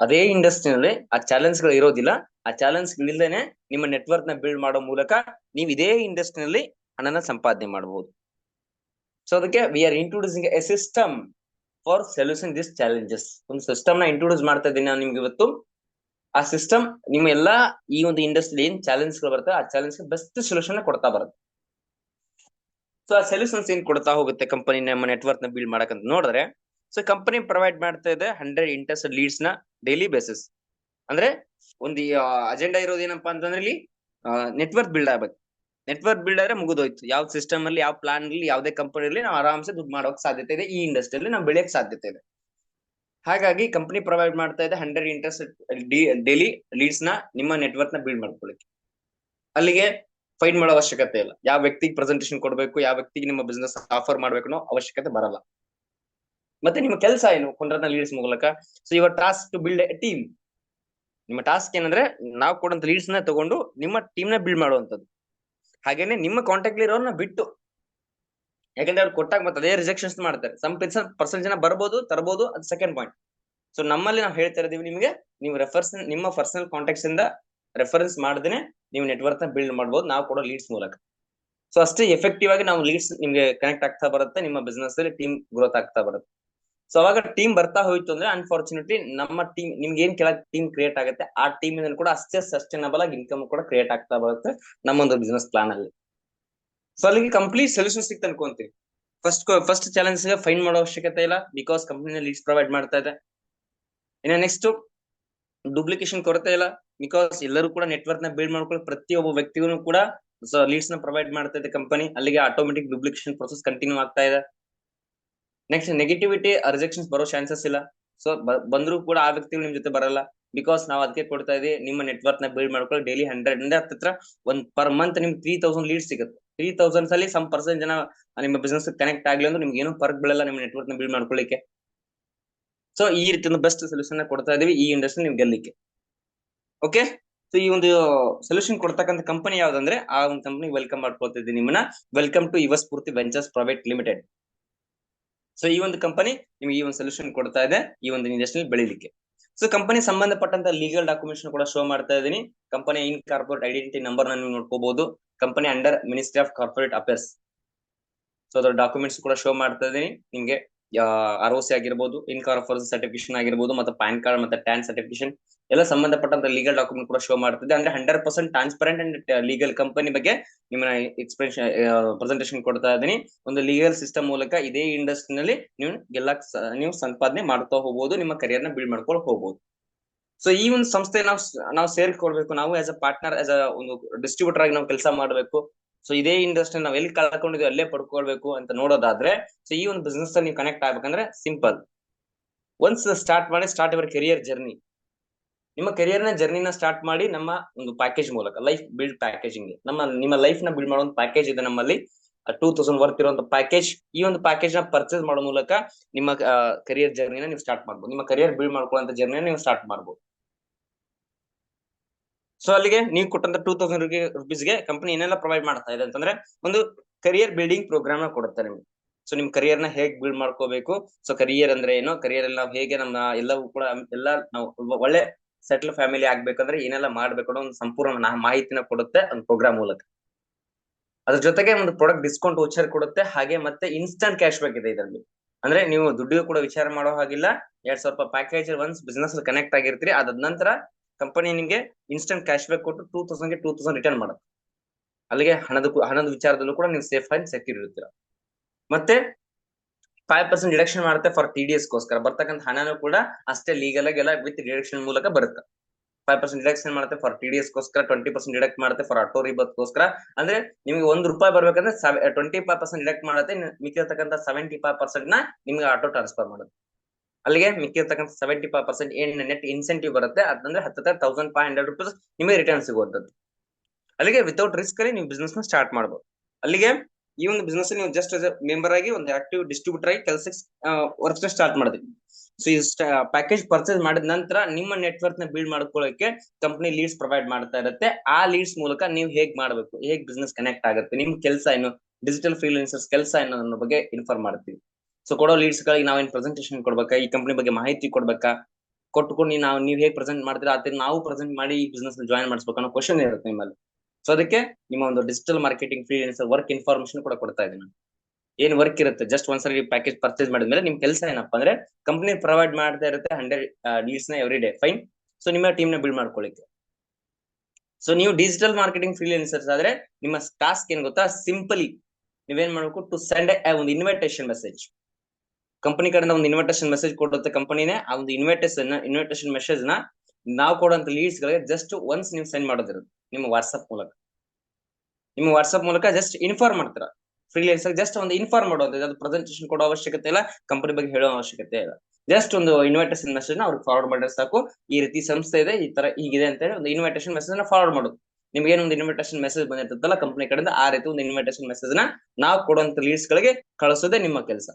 ಅದೇ ಇಂಡಸ್ಟ್ರಿನಲ್ಲಿ ಆ ಚಾಲೆಂಜ್ಗಳು ಇರೋದಿಲ್ಲ. ಆ ಚಾಲೆಂಜ್ ಇಲ್ಲದೇನೆ ನಿಮ್ಮ ನೆಟ್ವರ್ಕ್ನ ಬಿಲ್ಡ್ ಮಾಡೋ ಮೂಲಕ ನೀವು ಇದೇ ಇಂಡಸ್ಟ್ರಿನಲ್ಲಿ ಹಣನ ಸಂಪಾದನೆ ಮಾಡಬಹುದು ಸೊ ಅದಕ್ಕೆ we are introducing a system for solution this challenges ಒಂದು ಸಿಸ್ಟಮ್ನ ಇಂಟ್ರೊಡ್ಯೂಸ್ ಮಾಡ್ತಾ ಇದ್ದೀನಿ ನಾನು ನಿಮ್ಗೆ ಇವತ್ತು. ಆ ಸಿಸ್ಟಮ್ ನಿಮ್ಮ ಎಲ್ಲಾ ಈ ಒಂದು ಇಂಡಸ್ಟ್ರಿ ಏನ್ ಚಾಲೆಂಜ್ಗಳು ಬರುತ್ತೆ, ಆ ಚಾಲೆಂಜ್ ಬೆಸ್ಟ್ ಸೊಲ್ಯೂಷನ್ ಕೊಡ್ತಾ ಬರುತ್ತೆ. ಸೊ ಆ ಸೊಲ್ಯೂಷನ್ಸ್ ಏನ್ ಕೊಡ್ತಾ ಹೋಗುತ್ತೆ ಕಂಪನಿ ನಮ್ಮ ನೆಟ್ವರ್ಕ್ನ ಬಿಲ್ಡ್ ಮಾಡಕಂತ ನೋಡಿದ್ರೆ ಸೊ ಕಂಪನಿ ಪ್ರೊವೈಡ್ ಮಾಡ್ತಾ ಇದೆ ಹಂಡ್ರೆಡ್ ಇಂಟ್ರೆಸ್ಟ್ ಲೀಡ್ಸ್ನ ಡೈಲಿ ಬೇಸಿಸ್ ಅಂದ್ರೆ ಒಂದು ಅಜೆಂಡಾ ಇರೋದು ಏನಪ್ಪಾ ಅಂತಂದ್ರೆ ಇಲ್ಲಿ ನೆಟ್ವರ್ಕ್ ಬಿಲ್ಡ್ ಆಗ್ಬೇಕು. ನೆಟ್ವರ್ಕ್ ಬಿಲ್ಡ್ ಆದ್ರೆ ಮುಗಿದೋಯ್ತು. ಯಾವ ಸಿಸ್ಟಮ್ ಅಲ್ಲಿ, ಯಾವ ಪ್ಲಾನ್ ಅಲ್ಲಿ, ಯಾವುದೇ ಕಂಪನಿಯಲ್ಲಿ ನಾವು ಆರಾಮ್ಸೆ ದುಡ್ಡು ಮಾಡೋಕ್ ಸಾಧ್ಯತೆ ಇದೆ, ಈ ಇಂಡಸ್ಟ್ರಿಯಲ್ಲಿ ನಾವು ಬೆಳೆಯಕ್ ಸಾಧ್ಯತೆ ಇದೆ. ಹಾಗಾಗಿ ಕಂಪನಿ ಪ್ರೊವೈಡ್ ಮಾಡ್ತಾ ಇದೆ ಹಂಡ್ರೆಡ್ ಇಂಟ್ರೆಸ್ಟ್ ಡೈಲಿ ಲೀಡ್ಸ್ನ ನಿಮ್ಮ ನೆಟ್ವರ್ಕ್ನ ಬಿಲ್ಡ್ ಮಾಡ್ಕೊಳ್ಳಿ ಅಲ್ಲಿಗೆ ಫೈಂಡ್ ಮಾಡೋ ಅವಶ್ಯಕತೆ ಇಲ್ಲ. ಯಾವ ವ್ಯಕ್ತಿಗೆ ಪ್ರೆಸೆಂಟೇಷನ್ ಕೊಡಬೇಕು, ಯಾವ ವ್ಯಕ್ತಿಗೆ ನಿಮ್ಮ ಬಿಸ್ನೆಸ್ ಆಫರ್ ಮಾಡ್ಬೇಕು ಅನ್ನೋ ಅವಶ್ಯಕತೆ ಬರಲ್ಲ. ಮತ್ತೆ ನಿಮ್ಮ ಕೆಲಸ ಏನು? ಕೊಂಡ್ರನ ಲೀಡ್ಸ್ ಮೂಲಕ. So your task to build a team ನಿಮ್ಮ ಟಾಸ್ಕ್ ಏನಂದ್ರೆ ನಾವು ಕೊಡಂತ ಲೀಡ್ಸ್ನ ತಗೊಂಡು ನಿಮ್ಮ ಟೀಮ್ನ ಬಿಲ್ಡ್ ಮಾಡುವಂತದ್ದು ಹಾಗೇನೆ ನಿಮ್ಮ ಕಾಂಟ್ಯಾಕ್ಟ್ ಇರೋರ್ನ ಬಿಟ್ಟು ಯಾಕಂದ್ರೆ ಅವ್ರು ಕೊಟ್ಟಾಗ ಮತ್ತೆ ಅದೇ ರಿಜೆಕ್ಷನ್ಸ್ ಮಾಡ್ತಾರೆ. ಸಮ್ ಪರ್ಸನ್ ಜನ ಬರ್ಬೋದು ತರಬಹುದು ಅದು ಸೆಕೆಂಡ್ ಪಾಯಿಂಟ್ ಸೊ ನಮ್ಮಲ್ಲಿ ನಾವು ಹೇಳ್ತಾ ಇದೀವಿ ನಿಮಗೆ, ನೀವು ರೆಫರ್ಸ್ ನಿಮ್ಮ ಪರ್ಸನಲ್ ಕಾಂಟ್ಯಾಕ್ಟ್ಸ್ ಇಂದ ರೆಫರೆನ್ಸ್ ಮಾಡದೇನೆ ನೀವು ನೆಟ್ವರ್ಕ್ನ ಬಿಲ್ಡ್ ಮಾಡಬಹುದು ನಾವು ಕೊಡೋ ಲೀಡ್ಸ್ ಮೂಲಕ. ಸೊ ಅಷ್ಟೇ ಎಫೆಕ್ಟಿವ್ ಆಗಿ ನಾವು ಲೀಡ್ಸ್ ನಿಮ್ಗೆ ಕನೆಕ್ಟ್ ಆಗ್ತಾ ಬರುತ್ತೆ, ನಿಮ್ಮ ಬಿಸ್ನೆಸ್ ಅಲ್ಲಿ ಟೀಮ್ ಗ್ರೋತ್ ಆಗ್ತಾ ಬರುತ್ತೆ. ಸೊ ಅವಾಗ ಟೀಮ್ ಬರ್ತಾ ಹೋಯ್ತು ಅಂದ್ರೆ ಅನ್ಫಾರ್ಚುನೇಟ್ಲಿ ನಮ್ಮ ಟೀಮ್ ನಿಮ್ಗೆ ಏನ್ ಕೆಳಗೆ ಟೀಮ್ ಕ್ರಿಯೇಟ್ ಆಗುತ್ತೆ, ಆ ಟೀಮ್ ಕೂಡ ಅಷ್ಟೇ ಸಸ್ಟೈನಬಲ್ ಆಗಿ ಇನ್ಕಮ್ ಕೂಡ ಕ್ರಿಯೇಟ್ ಆಗ್ತಾ ಬರುತ್ತೆ ನಮ್ಮೊಂದು ಬಿಸ್ನೆಸ್ ಪ್ಲಾನ್ ಅಲ್ಲಿ. ಸೊ ಅಲ್ಲಿಗೆ ಕಂಪ್ಲೀಟ್ ಸೊಲ್ಯೂಷನ್ ಸಿಕ್ತ ಅನ್ಕೊಂತೀವಿ ಫಸ್ಟ್ ಫಸ್ಟ್ ಚಾಲೆಂಜ್ ಫೈನ್ ಮಾಡೋ ಅವಶ್ಯಕತೆ ಇಲ್ಲ ಬಿಕಾಸ್ ಕಂಪನಿ ಲೀಡ್ಸ್ ಪ್ರೊವೈಡ್ ಮಾಡ್ತಾ ಇದೆ. ಇನ್ನು ನೆಕ್ಸ್ಟ್ ಡೂಪ್ಲಿಕೇಶನ್ ಕೊರತೆ ಇಲ್ಲ ಬಿಕಾಸ್ ಎಲ್ಲರೂ ಕೂಡ ನೆಟ್ವರ್ಕ್ನ ಬಿಲ್ಡ್ ಮಾಡ್ಕೊಳ್ಳಿ ಪ್ರತಿಯೊಬ್ಬ ವ್ಯಕ್ತಿಗೂ ಕೂಡ ಲೀಡ್ಸ್ನ ಪ್ರೊವೈಡ್ ಮಾಡ್ತಾ ಇದೆ ಕಂಪನಿ ಅಲ್ಲಿಗೆ ಆಟೋಮೆಟಿಕ್ ಡೂಪ್ಲಿಕೇಶನ್ ಪ್ರೊಸೆಸ್ ಕಂಟಿನ್ಯೂ ಆಗ್ತಾ ಇದೆ. ನೆಕ್ಸ್ಟ್ ನೆಗೆಟಿವಿಟಿ ರಿಜೆಕ್ಷನ್ಸ್ ಬರೋ ಚಾನ್ಸಸ್ ಇಲ್ಲ. ಸೊ ಬಂದ್ರು ಕೂಡ ಆ ವ್ಯಕ್ತಿಗಳು ನಿಮ್ ಜೊತೆ ಬರಲ್ಲ. ಬಿಕಾಸ್ ನಾವು ಅದಕ್ಕೆ ಕೊಡ್ತಾ ಇದೀವಿ, ನಿಮ್ಮ ನೆಟ್ವರ್ಕ್ನ ಬಿಲ್ಡ್ ಮಾಡ್ಕೊಳ್ಳಿ ಡೈಲಿ ಹಂಡ್ರೆಡ್ ಇಂದ ಒಂದ್ ಪರ್ ಮಂತ್ ನಿಮ್ಗೆ ತ್ರೀ ತೌಸಂಡ್ ಲೀಡ್ ಸಿಗುತ್ತೆ. ತ್ರೀ ತೌಸಂಡ್ಸ್ ಅಲ್ಲಿ ಸಮ್ ಪರ್ಸೆಂಟ್ ಜನ ನಿಮ್ಮ ಬಿಸ್ನೆಸ್ ಕನೆಕ್ಟ್ ಆಗಲಿ ಅಂದ್ರೆ ನಿಮ್ಗೆ ಏನೂ ಫರ್ಕ್ ಬೀಳಲ್ಲ, ನಿಮ್ಮ ನೆಟ್ವರ್ಕ್ನ ಬಿಲ್ಡ್ ಮಾಡ್ಕೊಳ್ಳಿಕ್ಕೆ. ಸೊ ಈ ರೀತಿ ಒಂದು ಬೆಸ್ಟ್ ಸೊಲ್ಯೂಷನ್ ಕೊಡ್ತಾ ಇದೀವಿ ಈ ಇಂಡಸ್ಟ್ರಿ ನೀವು ಗೆಲ್ಲಿಕ್ಕೆ ಓಕೆ ಸೊ ಈ ಒಂದು ಸೊಲ್ಯೂಷನ್ ಕೊಡ್ತಕ್ಕಂಥ ಕಂಪನಿ ಯಾವ್ದಂದ್ರೆ, ಆ ಒಂದು ಕಂಪನಿ ವೆಲ್ಕಮ್ ಮಾಡ್ಕೊಳ್ತಿದ್ದೀನಿ ನಿಮ್ಮನ್ನ. Welcome to Yuva Spoorthi ventures private limited so ಈ ಒಂದು ಕಂಪನಿ ನಿಮ್ಗೆ ಈ ಒಂದು ಸೊಲ್ಯೂಷನ್ ಕೊಡ್ತಾ ಇದೆ, ಈ ಒಂದು ಇಂಡಸ್ಟ್ರಿ ಬೆಳಿಲಿಕ್ಕೆ. ಸೊ ಕಂಪನಿ ಸಂಬಂಧಪಟ್ಟಂತ ಲೀಗಲ್ ಡಾಕ್ಯುಮೆಂಟ್ಸ್ ಕೂಡ ಶೋ ಮಾಡ್ತಾ ಇದ್ದೀನಿ. Company in corporate identity number ನೀವು ನೋಡ್ಕೋಬಹುದು company under ministry of corporate affairs so ಅದರ ಡಾಕ್ಯುಮೆಂಟ್ಸ್ ಕೂಡ ಶೋ ಮಾಡ್ತಾ ಇದ್ದೀನಿ. ನಿಮ್ಗೆ ಆರ್ ಓ ಸಿ ಆಗಿರ್ಬೋದು ಇನ್ ಕಾರ್ಪೊರೇಟ್ ಸರ್ಟಿಫಿಕೇಶನ್ ಆಗಿರ್ಬೋದು, ಮತ್ತೆ ಪ್ಯಾನ್ ಕಾರ್ಡ್ ಮತ್ತೆ ಟ್ಯಾನ್ ಸರ್ಟಿಫಿಕೇಶನ್ ಎಲ್ಲ ಸಂಬಂಧಪಟ್ಟಂತ ಲೀಗಲ್ ಡಾಕ್ಯುಮೆಂಟ್ ಕೂಡ ಶೋ ಮಾಡ್ತಿದೆ. ಅಂದ್ರೆ hundred percent transparent and legal company ಬಗ್ಗೆ ನಿಮ್ಮನ್ನ ಎಕ್ಸ್ಪ್ರೆಷನ್ ಪ್ರೆಸೆಂಟೇಶನ್ ಕೊಡ್ತಾ ಇದ್ದೀನಿ. ಒಂದು ಲೀಗಲ್ ಸಿಸ್ಟಮ್ ಮೂಲಕ ಇದೇ ಇಂಡಸ್ಟ್ರಿನಲ್ಲಿ ನೀವು ಎಲ್ಲ ನೀವು ಸಂಪಾದನೆ ಮಾಡ್ತಾ ಹೋಗ್ಬೋದು, ನಿಮ್ಮ ಕರಿಯರ್ನ ಬಿಲ್ಡ್ ಮಾಡ್ಕೊಂಡು ಹೋಗ್ಬೋದು. ಸೊ ಈ ಒಂದು ಸಂಸ್ಥೆ ನಾವು ನಾವು ಸೇರ್ಕೊಳ್ಬೇಕು. ನಾವು as a partner as a ಒಂದು ಡಿಸ್ಟ್ರಿಬ್ಯೂಟರ್ ಆಗಿ ನಾವು ಕೆಲಸ ಮಾಡಬೇಕು. ಸೊ ಇದೇ ಇಂಡಸ್ಟ್ರಿ ನಾವು ಎಲ್ಲಿ ಕಳ್ಕೊಂಡಿದ್ವಿ, ಅಲ್ಲೇ ಪಡ್ಕೊಳ್ಬೇಕು ಅಂತ ನೋಡೋದಾದ್ರೆ ಸೊ ಈ ಒಂದು ಬಿಸ್ನೆಸ್ ನೀವು ಕನೆಕ್ಟ್ ಆಗ್ಬೇಕಂದ್ರೆ ಸಿಂಪಲ್ ಒನ್ಸ್ ಸ್ಟಾರ್ಟ್ ಮಾಡಿ ಸ್ಟಾರ್ಟ್ ಯುವರ್ ಕೆರಿಯರ್ ಜರ್ನಿ ನಿಮ್ಮ ಕೆರಿಯರ್ನ ಜರ್ನಿನ ಸ್ಟಾರ್ಟ್ ಮಾಡಿ ನಮ್ಮ ಒಂದು ಪ್ಯಾಕೇಜ್ ಮೂಲಕ ಲೈಫ್ ಬಿಲ್ಡ್ ಪ್ಯಾಕೇಜಿಂಗ್ ನಮ್ಮ, ನಿಮ್ಮ ಲೈಫ್ನ ಬಿಲ್ಡ್ ಮಾಡೋ ಪ್ಯಾಕೇಜ್ ಇದೆ ನಮ್ಮಲ್ಲಿ. ಟೂ ತೌಸಂಡ್ ವರ್ತ್ ಇರುವಂತ ಪ್ಯಾಕೇಜ್ ಈ ಒಂದು ಪ್ಯಾಕೇಜ್ನ ಪರ್ಚೇಸ್ ಮಾಡೋ ಮೂಲಕ ನಿಮ್ಮ ಕರಿಯರ್ ಜರ್ನಿನ ನೀವು ಸ್ಟಾರ್ಟ್ ಮಾಡ್ಬೋದು. ನಿಮ್ಮ ಕರಿಯರ್ ಬಿಲ್ಡ್ ಮಾಡ್ಕೊಳ್ಳುವಂತ ಜರ್ನಿನ ನೀವು ಸ್ಟಾರ್ಟ್ ಮಾಡ್ಬೋದು. ಸೊ ಅಲ್ಲಿಗೆ ನೀವು ಕೊಟ್ಟಂತ ಟೂ ತೌಸಂಡ್ ರುಪೀಸ್ಗೆ ಕಂಪನಿ ಏನೆಲ್ಲ ಪ್ರೊವೈಡ್ ಮಾಡ್ತಾ ಇದೆ ಅಂತಂದ್ರೆ, ಒಂದು ಕರಿಯರ್ ಬಿಲ್ಡಿಂಗ್ ಪ್ರೋಗ್ರಾಮ್ನ ಕೊಡುತ್ತೆ ನಿಮ್ಗೆ. ಸೊ ನಿಮ್ ಕರಿಯರ್ನ ಹೇಗ್ ಬಿಲ್ಡ್ ಮಾಡ್ಕೋಬೇಕು? ಸೊ ಕರಿಯರ್ ಅಂದ್ರೆ ಏನು? ಕರಿಯರ್ ನಾವು ಹೇಗೆ ನಮ್ಮ ಎಲ್ಲವೂ ಕೂಡ, ಎಲ್ಲ ನಾವು ಒಳ್ಳೆ ಸೆಟ್ಲ್ ಫ್ಯಾಮಿಲಿ ಆಗ್ಬೇಕಂದ್ರೆ ಏನೆಲ್ಲ ಮಾಡ್ಬೇಕು ಅನ್ನೋ ಒಂದು ಸಂಪೂರ್ಣ ಮಾಹಿತಿನ ಕೊಡುತ್ತೆ ಒಂದು ಪ್ರೋಗ್ರಾಮ್ ಮೂಲಕ. ಅದ್ರ ಜೊತೆಗೆ ಒಂದು ಪ್ರಾಡಕ್ಟ್ ಡಿಸ್ಕೌಂಟ್ ವೋಚರ್ ಕೊಡುತ್ತೆ. ಹಾಗೆ ಮತ್ತೆ ಇನ್ಸ್ಟಂಟ್ ಕ್ಯಾಶ್ ಬ್ಯಾಕ್ ಇದೆ ಇದರಲ್ಲಿ. ಅಂದ್ರೆ ನೀವು ದುಡ್ಡು ಕೂಡ ವಿಚಾರ ಮಾಡೋ ಹಾಗಿಲ್ಲ. ಎರಡ್ ಸಾವಿರ ರೂಪಾಯಿ ಪ್ಯಾಕೇಜ್ ಒನ್ಸ್ ಬಿಸ್ನೆಸ್ ಕನೆಕ್ಟ್ ಆಗಿರ್ತೀರಿ. ಅದಾದ ನಂತರ ಕಂಪನಿ ನಿಮಗೆ ಇನ್ಸ್ಟಂಟ್ ಕ್ಯಾಶ್ ಬ್ಯಾಕ್ ಕೊಟ್ಟು ಟೂ ತೌಸಂಡ್ಗೆ ಟೂ ತೌಸಂಡ್ ರಿಟರ್ನ್ ಮಾಡುತ್ತೆ. ಅಲ್ಲಿಗೆ ಹಣದ ಹಣದ ವಿಚಾರದಲ್ಲೂ ಕೂಡ ನೀವು ಸೇಫ್ ಅಂಡ್ ಸೆಕ್ಯೂರ್ ಇರ್ತೀರ ಮತ್ತೆ ಫೈವ್ ಪರ್ಸೆಂಟ್ ಡಿಡಕ್ಷನ್ ಮಾಡುತ್ತೆ ಫಾರ್ ಟಿ ಡಿ ಗೋಸ್ಕರ. ಬರ್ತಕ್ಕಂಥ ಹಣನೂ ಕೂಡ ಅಷ್ಟೇ ಲೀಗಲ್ ಆಗಿ ಎಲ್ಲ ವಿತ್ ಡಿಡಕ್ಷನ್ ಮೂಲಕ ಬರುತ್ತೆ. ಫೈವ್ ಪರ್ಸೆಂಟ್ ಡಿಡಕ್ಷನ್ ಮಾಡುತ್ತೆ ಫಾರ್ ಟಿ ಡಿ ಎಸ್ ಗೋಸ್ಕರ ಟ್ವೆಂಟಿ ಪರ್ಸೆಂಟ್ ಡಿಡಕ್ಟ್ ಮಾಡುತ್ತೆ ಫಾರ್ ಆಟೋ ಗೋಸ್ಕರ. ಅಂದ್ರೆ ನಿಮಗೆ ಒಂದು ರೂಪಾಯಿ ಬರ್ಬೇಕಂದ್ರೆ ಟ್ವೆಂಟಿ ಫೈವ್ ಪರ್ಸೆಂಟ್ ಡಿಡಕ್ಟ್ ಮಾಡುತ್ತೆ ಮಿಕ್ಕಿರ್ತಕ್ಕಂಥ ಸೆವೆಂಟಿ ಫೈವ್ ಪರ್ಸೆಂಟ್ನ ನಿಮ್ಗೆ ಆಟೋ ಟ್ರಾನ್ಸ್ಫರ್ ಮಾಡುತ್ತೆ. ಅಲ್ಲಿಗೆ ಮಿಕ್ಕಿರ್ತಕ್ಕಂಥ ಸೆವೆಂಟಿ ಫೈವ್ ಪರ್ಸೆಂಟ್ ಏನ್ ನೆಟ್ ಇನ್ಸೆಂಟಿವ್ ಬರುತ್ತೆ, ಅದಂದ್ರೆ ಹತ್ತಿರ ತೌಸಂಡ್ ಫೈವ್ ಹಂಡ್ರೆಡ್ ರುಪೀಸ್ ನಿಮಗೆ ರಿಟರ್ನ್ ಸಿಗುವಂತದ್ದು ಅಲ್ಲಿಗೆ ವಿತೌಟ್ ರಿಸ್ಕ್ ಅಲ್ಲಿ ನೀವು ಬಿಸ್ನೆಸ್ನ ಸ್ಟಾರ್ಟ್ ಮಾಡಬಹುದು ಅಲ್ಲಿಗೆ ಈ ಒಂದು ಬಿಸ್ನೆಸ್ ನೀವು ಜಸ್ಟ್ ಮೆಂಬರ್ ಆಗಿ ಒಂದು ಆಕ್ಟಿವ್ ಡಿಸ್ಟ್ರಿಬ್ಯೂಟರ್ ಆಗಿ ಕೆಲಸ ವರ್ಕ್ ಸ್ಟಾರ್ಟ್ ಮಾಡಿದ್ವಿ. ಸೊ ಈ ಪ್ಯಾಕೇಜ್ ಪರ್ಚೇಸ್ ಮಾಡಿದ ನಂತರ ನಿಮ್ಮ ನೆಟ್ವರ್ಕ್ನ ಬಿಲ್ಡ್ ಮಾಡ್ಕೊಳ್ಳೋಕೆ ಕಂಪನಿ ಲೀಡ್ಸ್ ಪ್ರೊವೈಡ್ ಮಾಡ್ತಾ ಇರುತ್ತೆ. ಆ ಲೀಡ್ಸ್ ಮೂಲಕ ನೀವು ಹೇಗ್ ಮಾಡಬೇಕು? ಹೇಗ್ ಬಿಸ್ನೆಸ್ ಕನೆಕ್ಟ್ ಆಗುತ್ತೆ? ನಿಮ್ ಕೆಲಸ ಏನು? ಡಿಜಿಟಲ್ ಫ್ರೀಲಾನ್ಸರ್ಸ್ ಕೆಲಸ ಏನು ಅನ್ನೋ ಬಗ್ಗೆ ಇನ್ಫಾರ್ಮ್ ಮಾಡ್ತೀವಿ. ಸೊ ಕೊಡೋ ಲೀಡ್ಸ್ ಗಳಿಗೆ ನಾವೇನ್ ಪ್ರೆಸೆಂಟೇಶನ್ ಕೊಡ್ಬೇಕಾ? ಈ ಕಂಪನಿ ಬಗ್ಗೆ ಮಾಹಿತಿ ಕೊಡ್ಬೇಕಾ? ಕೊಟ್ಕೊಂಡು ನಾವು, ನೀವು ಹೇಗೆ ಪ್ರೆಸೆಂಟ್ ಮಾಡ್ತೀರಾ? ಅದನ್ನ ನಾವು ಪ್ರೆಸೆಂಟ್ ಮಾಡಿ ಈ ಬಿಸ್ನೆಸ್ ಜಾಯಿನ್ ಮಾಡಿಸ್ಬೇಕು ಅನ್ನೋ ಕ್ವಶನ್ ಇರುತ್ತೆ ನಿಮ್ಮಲ್ಲಿ. ಸೊ ಅದಕ್ಕೆ ನಿಮ್ಮ ಒಂದು digital marketing freelance work information ಕೂಡ ಕೊಡ್ತಾ ಇದ್ದೀನಿ. ಏನ್ ವರ್ಕ್ ಇರುತ್ತೆ? ಜಸ್ಟ್ ಒಂದ್ಸರಿ ಪ್ಯಾಕೇಜ್ ಪರ್ಚೇಸ್ ಮಾಡಿದ್ಮೇಲೆ ನಿಮ್ ಕೆಲಸ ಏನಪ್ಪಾ ಅಂದ್ರೆ ಕಂಪನಿ ಪ್ರೊವೈಡ್ ಮಾಡ್ತಾ ಇರುತ್ತೆ ಹಂಡ್ರೆಡ್ ಲೀಡ್ಸ್ನ ಎವ್ರಿ ಡೇ ಫೈನ್ ಸೊ ನಿಮ್ಮ ಟೀಮ್ನ ಬಿಲ್ಡ್ ಮಾಡ್ಕೊಳ್ಳಿಕ್ಕೆ. ಸೊ ನೀವು ಡಿಜಿಟಲ್ ಮಾರ್ಕೆಟಿಂಗ್ ಫ್ರೀಲೆನ್ಸರ್ಸ್ ಆದ್ರೆ ನಿಮ್ಮ ಟಾಸ್ಕ್ ಏನ್ ಗೊತ್ತಾ? ಸಿಂಪಲಿ ನೀವೇನ್ ಮಾಡ್ಬೇಕು? ಟು ಸೆಂಡ್ ಒಂದು ಇನ್ವಿಟೇಷನ್ ಮೆಸೇಜ್ ಕಂಪನಿ ಕಡೆಯಿಂದ ಒಂದು ಇನ್ವಿಟೇಷನ್ ಮೆಸೇಜ್ ಕೊಡುತ್ತೆ ಕಂಪನಿನೇ ಆ ಒಂದು ಇನ್ವಿಟೇಷನ್ ಇನ್ವಿಟೇಷನ್ ಮೆಸೇಜ್ನ ನಾವು ಕೊಡುವಂತ ಲೀಡ್ಸ್ ಗಳಿಗೆ ಜಸ್ಟ್ ಒನ್ಸ್ ನೀವು ಸೆಂಡ್ ಮಾಡೋದಿರುತ್ತೆ ನಿಮ್ಮ ವಾಟ್ಸ್ಆಪ್ ಮೂಲಕ. ನಿಮ್ಮ ವಾಟ್ಸ್ಆಪ್ ಮೂಲಕ ಜಸ್ಟ್ ಇನ್ಫಾರ್ಮ್ ಮಾಡ್ತೀರಾ. ಫ್ರೀಲಾನ್ಸರ್ ಜಸ್ಟ್ ಒಂದು ಇನ್ಫಾರ್ಮ್ ಮಾಡೋದು ಅದು ಪ್ರೆಸೆಂಟೇಷನ್ ಕೊಡೋ ಅವಶ್ಯಕತೆ ಇಲ್ಲ ಕಂಪನಿ ಬಗ್ಗೆ ಹೇಳೋ ಅವಶ್ಯಕತೆ ಇಲ್ಲ. ಜಸ್ಟ್ ಒಂದು ಇನ್ವಿಟೇಷನ್ ಮೆಸೇಜ್ನ ಅವ್ರಿಗೆ ಫಾರ್ವರ್ಡ್ ಮಾಡಿದ್ರೆ ಸಾಕು. ಈ ರೀತಿ ಸಂಸ್ಥೆ ಇದೆ, ಈ ತರ ಹೀಗಿದೆ ಅಂತ ಹೇಳಿ ಒಂದು ಇನ್ವಿಟೇಷನ್ ಮೆಸೇಜ್ನ ಫಾರ್ವರ್ಡ್ ಮಾಡೋದು ನಿಮ್ಗೆ ಏನೊಂದು ಇನ್ವಿಟೇಷನ್ ಮೆಸೇಜ್ ಬಂದಿರ್ತದಲ್ಲ ಕಂಪನಿ ಕಡೆಯಿಂದ, ಆ ರೀತಿ ಒಂದು ಇನ್ವಿಟೇಷನ್ ಮೆಸೇಜ್ನ ನಾವು ಕೊಡುವಂತ ಲೀಡ್ಸ್ ಗಳಿಗೆ ಕಳಿಸೋದೇ ನಿಮ್ಮ ಕೆಲಸ.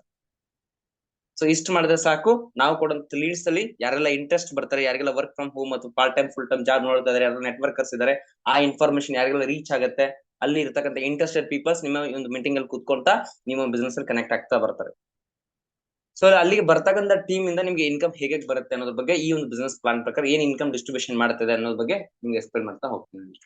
ಸೊ ಇಷ್ಟ ಮಾಡಿದ್ರೆ ಸಾಕು. ನಾವು ಕೊಡುವಂತ ಲೀಡ್ಸ್ ಅಲ್ಲಿ ಯಾರೆಲ್ಲ ಇಂಟ್ರೆಸ್ಟ್ ಬರ್ತಾರೆ, ಯಾರಿಗೆಲ್ಲ ವರ್ಕ್ ಫ್ರಮ್ ಹೋಮ್ ಅಥವಾ part time full time job ನೋಡ್ತಾ ಇದಾರೆ ಯಾರು ನೆಟ್ವರ್ಕರ್ಸ್ ಇದಾರೆ ಆ ಇನ್ಫಾರ್ಮೇಶನ್ ಯಾರಿಗೆಲ್ಲ ರೀಚ್ ಆಗುತ್ತೆ, ಅಲ್ಲಿ ಇರ್ತಕ್ಕಂಥ ಇಂಟ್ರೆಸ್ಟೆಡ್ ಪೀಪಲ್ಸ್ ನಿಮ್ಮ ಒಂದು ಮೀಟಿಂಗ್ ಅಲ್ಲಿ ಕೂತ್ಕೊಂತ ನಿಮ್ಮ ಬಿಸ್ನೆಸ್ ಅಲ್ಲಿ ಕನೆಕ್ಟ್ ಆಗ್ತಾ ಬರ್ತಾರೆ. ಸೊ ಅಲ್ಲಿಗೆ ಬರ್ತಕ್ಕಂಥ ಟೀಮ್ ಇಂದ ನಿಮ್ಗೆ ಇನ್ಕಮ್ ಹೇಗೆ ಬರುತ್ತೆ ಅನ್ನೋದ್ರ ಬಗ್ಗೆ ಈ ಒಂದು ಬಿಸ್ನೆಸ್ ಪ್ಲಾನ್ ಪ್ರಕಾರ ಏನ್ ಇನ್ಕಮ್ ಡಿಸ್ಟ್ರಿಬ್ಯೂಷನ್ ಮಾಡ್ತಿದೆ ಅನ್ನೋದ್ರ ಬಗ್ಗೆ ನಿಮ್ಗೆ ಎಕ್ಸ್ಪ್ಲೈನ್ ಮಾಡ್ತಾ ಹೋಗ್ತೀನಿ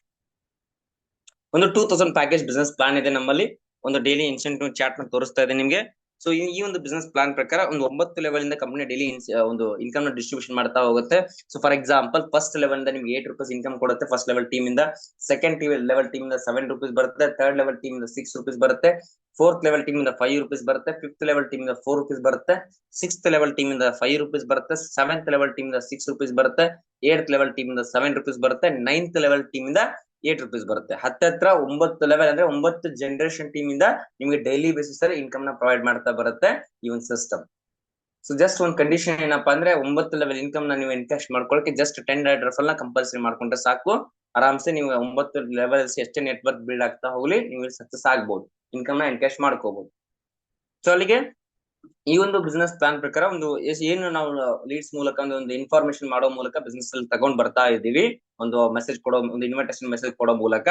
ಒಂದು two thousand package business plan ಇದೆ ನಮ್ಮಲ್ಲಿ. ಒಂದು ಡೈಲಿ ಇನ್ಸೆಂಟಿವ್ ಚಾರ್ಟ್ನ ತೋರಿಸ್ತಾ ಇದೆ ನಿಮ್ಗೆ. ಸೊ ಈ ಒಂದು ಬಿಸ್ನೆಸ್ ಪ್ಲಾನ್ ಪ್ರಕಾರ ಒಂದು ಒಂಬತ್ತು ಲೆವೆಲ್ ಇಂದ ಕಂಪನಿ ಡೈಲಿ ಒಂದು ಇನ್ಕಮ್ನ ಡಿಸ್ಟ್ರಿಬ್ಯೂಷನ್ ಮಾಡ್ತಾ ಹೋಗುತ್ತೆ. So for example first level ಇಂದ ನಿಮ್ಗೆ ಏಟ್ ರುಪೀಸ್ ಇನ್ಕಮ್ ಕೊಡುತ್ತೆ ಫಸ್ಟ್ ಲೆವೆಲ್ ಟೀಮ್ ಇಂದ. ಸೆಕೆಂಡ್ ಲೆವೆಲ್ ಟೀಮ್ ಇಂದ ಸೆವೆನ್ ರುಪೀಸ್ ಬರುತ್ತೆ. ಥರ್ಡ್ ಲೆವೆಲ್ ಟೀಮ್ ಇಂದ ಸಿಕ್ಸ್ ರುಪೀಸ್ ಬರುತ್ತೆ. ಫೋರ್ತ್ ಲೆವೆಲ್ ಟೀಮ್ ಇಂದ ಫೈವ್ ರುಪೀಸ್ ಬರುತ್ತೆ. ಫಿಫ್ತ್ ಲೆವೆಲ್ ಟೀಮ್ ಇಂದ ಫೋರ್ ರುಪೀಸ್ ಬರುತ್ತೆ. ಸಿಕ್ಸ್ತ್ ಲೆವೆಲ್ ಟೀಮ್ ಇಂದ ಫೈವ್ ರುಪೀಸ್ ಬರುತ್ತೆ. ಸೆವೆಂತ್ ಲೆವೆಲ್ ಟೀಮ್ ಇಂದ ಸಿಕ್ಸ್ ರುಪೀಸ್ ಬರುತ್ತೆ. ಏಟ್ ಲೆವೆಲ್ ಟೀಮ್ ಇಂದ ಸೆವೆನ್ ರುಪೀಸ್ ಬರುತ್ತೆ. ನೈನ್ತ್ ಲೆವೆಲ್ ಟೀಮ್ ಇಂದ ಏಟ್ ರುಪೀಸ್ ಬರುತ್ತೆ. ಹತ್ತತ್ರ ಒಂಬತ್ತು ಲೆವೆಲ್ ಅಂದ್ರೆ ಒಂಬತ್ತು ಜನರೇಷನ್ ಟೀಮ್ ಇಂದ ನಿಮಗೆ ಡೈಲಿ ಬೇಸಿಸ್ ಅಲ್ಲಿ ಇನ್ಕಮ್ನ ಪ್ರೊವೈಡ್ ಮಾಡ್ತಾ ಬರುತ್ತೆ ಈ ಒಂದು ಸಿಸ್ಟಮ್ ಸೊ ಜಸ್ಟ್ ಒಂದು ಕಂಡೀಷನ್ ಏನಪ್ಪಾ ಅಂದ್ರೆ ಒಂಬತ್ತು ಲೆವೆಲ್ ಇನ್ಕಮ್ನ ನೀವು ಎನ್ಕ್ಯಾಶ್ ಮಾಡ್ಕೊಳಕ್ಕೆ ಜಸ್ಟ್ ಟೆನ್ ರೆಫಲ್ನ ಕಂಪಲ್ಸರಿ ಮಾಡ್ಕೊಂಡ್ರೆ ಸಾಕು. ಆರಾಮ್ಸೆ ನೀವು ಒಂಬತ್ತು ಲೆವೆಲ್ಸ್ ಎಷ್ಟೇ ನೆಟ್ವರ್ಕ್ ಬಿಲ್ಡ್ ಆಗ್ತಾ ಹೋಗ್ಲಿ, ನೀವು ಸಕ್ಸಸ್ ಆಗ್ಬಹುದು ಇನ್ಕಮ್ನ ಎನ್ಕ್ಯಾಶ್ ಮಾಡ್ಕೋಬಹುದು ಸೊ ಅಲ್ಲಿಗೆ ಈ ಒಂದು ಬಿಸ್ನೆಸ್ ಪ್ಲಾನ್ ಪ್ರಕಾರ ಒಂದು ಏನು ನಾವು ಲೀಡ್ಸ್ ಮೂಲಕ ಒಂದು ಇನ್ಫಾರ್ಮೇಶನ್ ಮಾಡೋ ಮೂಲಕ ಬಿಸ್ನೆಸ್ ಅಲ್ಲಿ ತಗೊಂಡ್ ಬರ್ತಾ ಇದ್ದೀವಿ. ಒಂದು ಮೆಸೇಜ್ ಕೊಡೋ, ಒಂದು ಇನ್ವಿಟೇಷನ್ ಮೆಸೇಜ್ ಕೊಡೋ ಮೂಲಕ.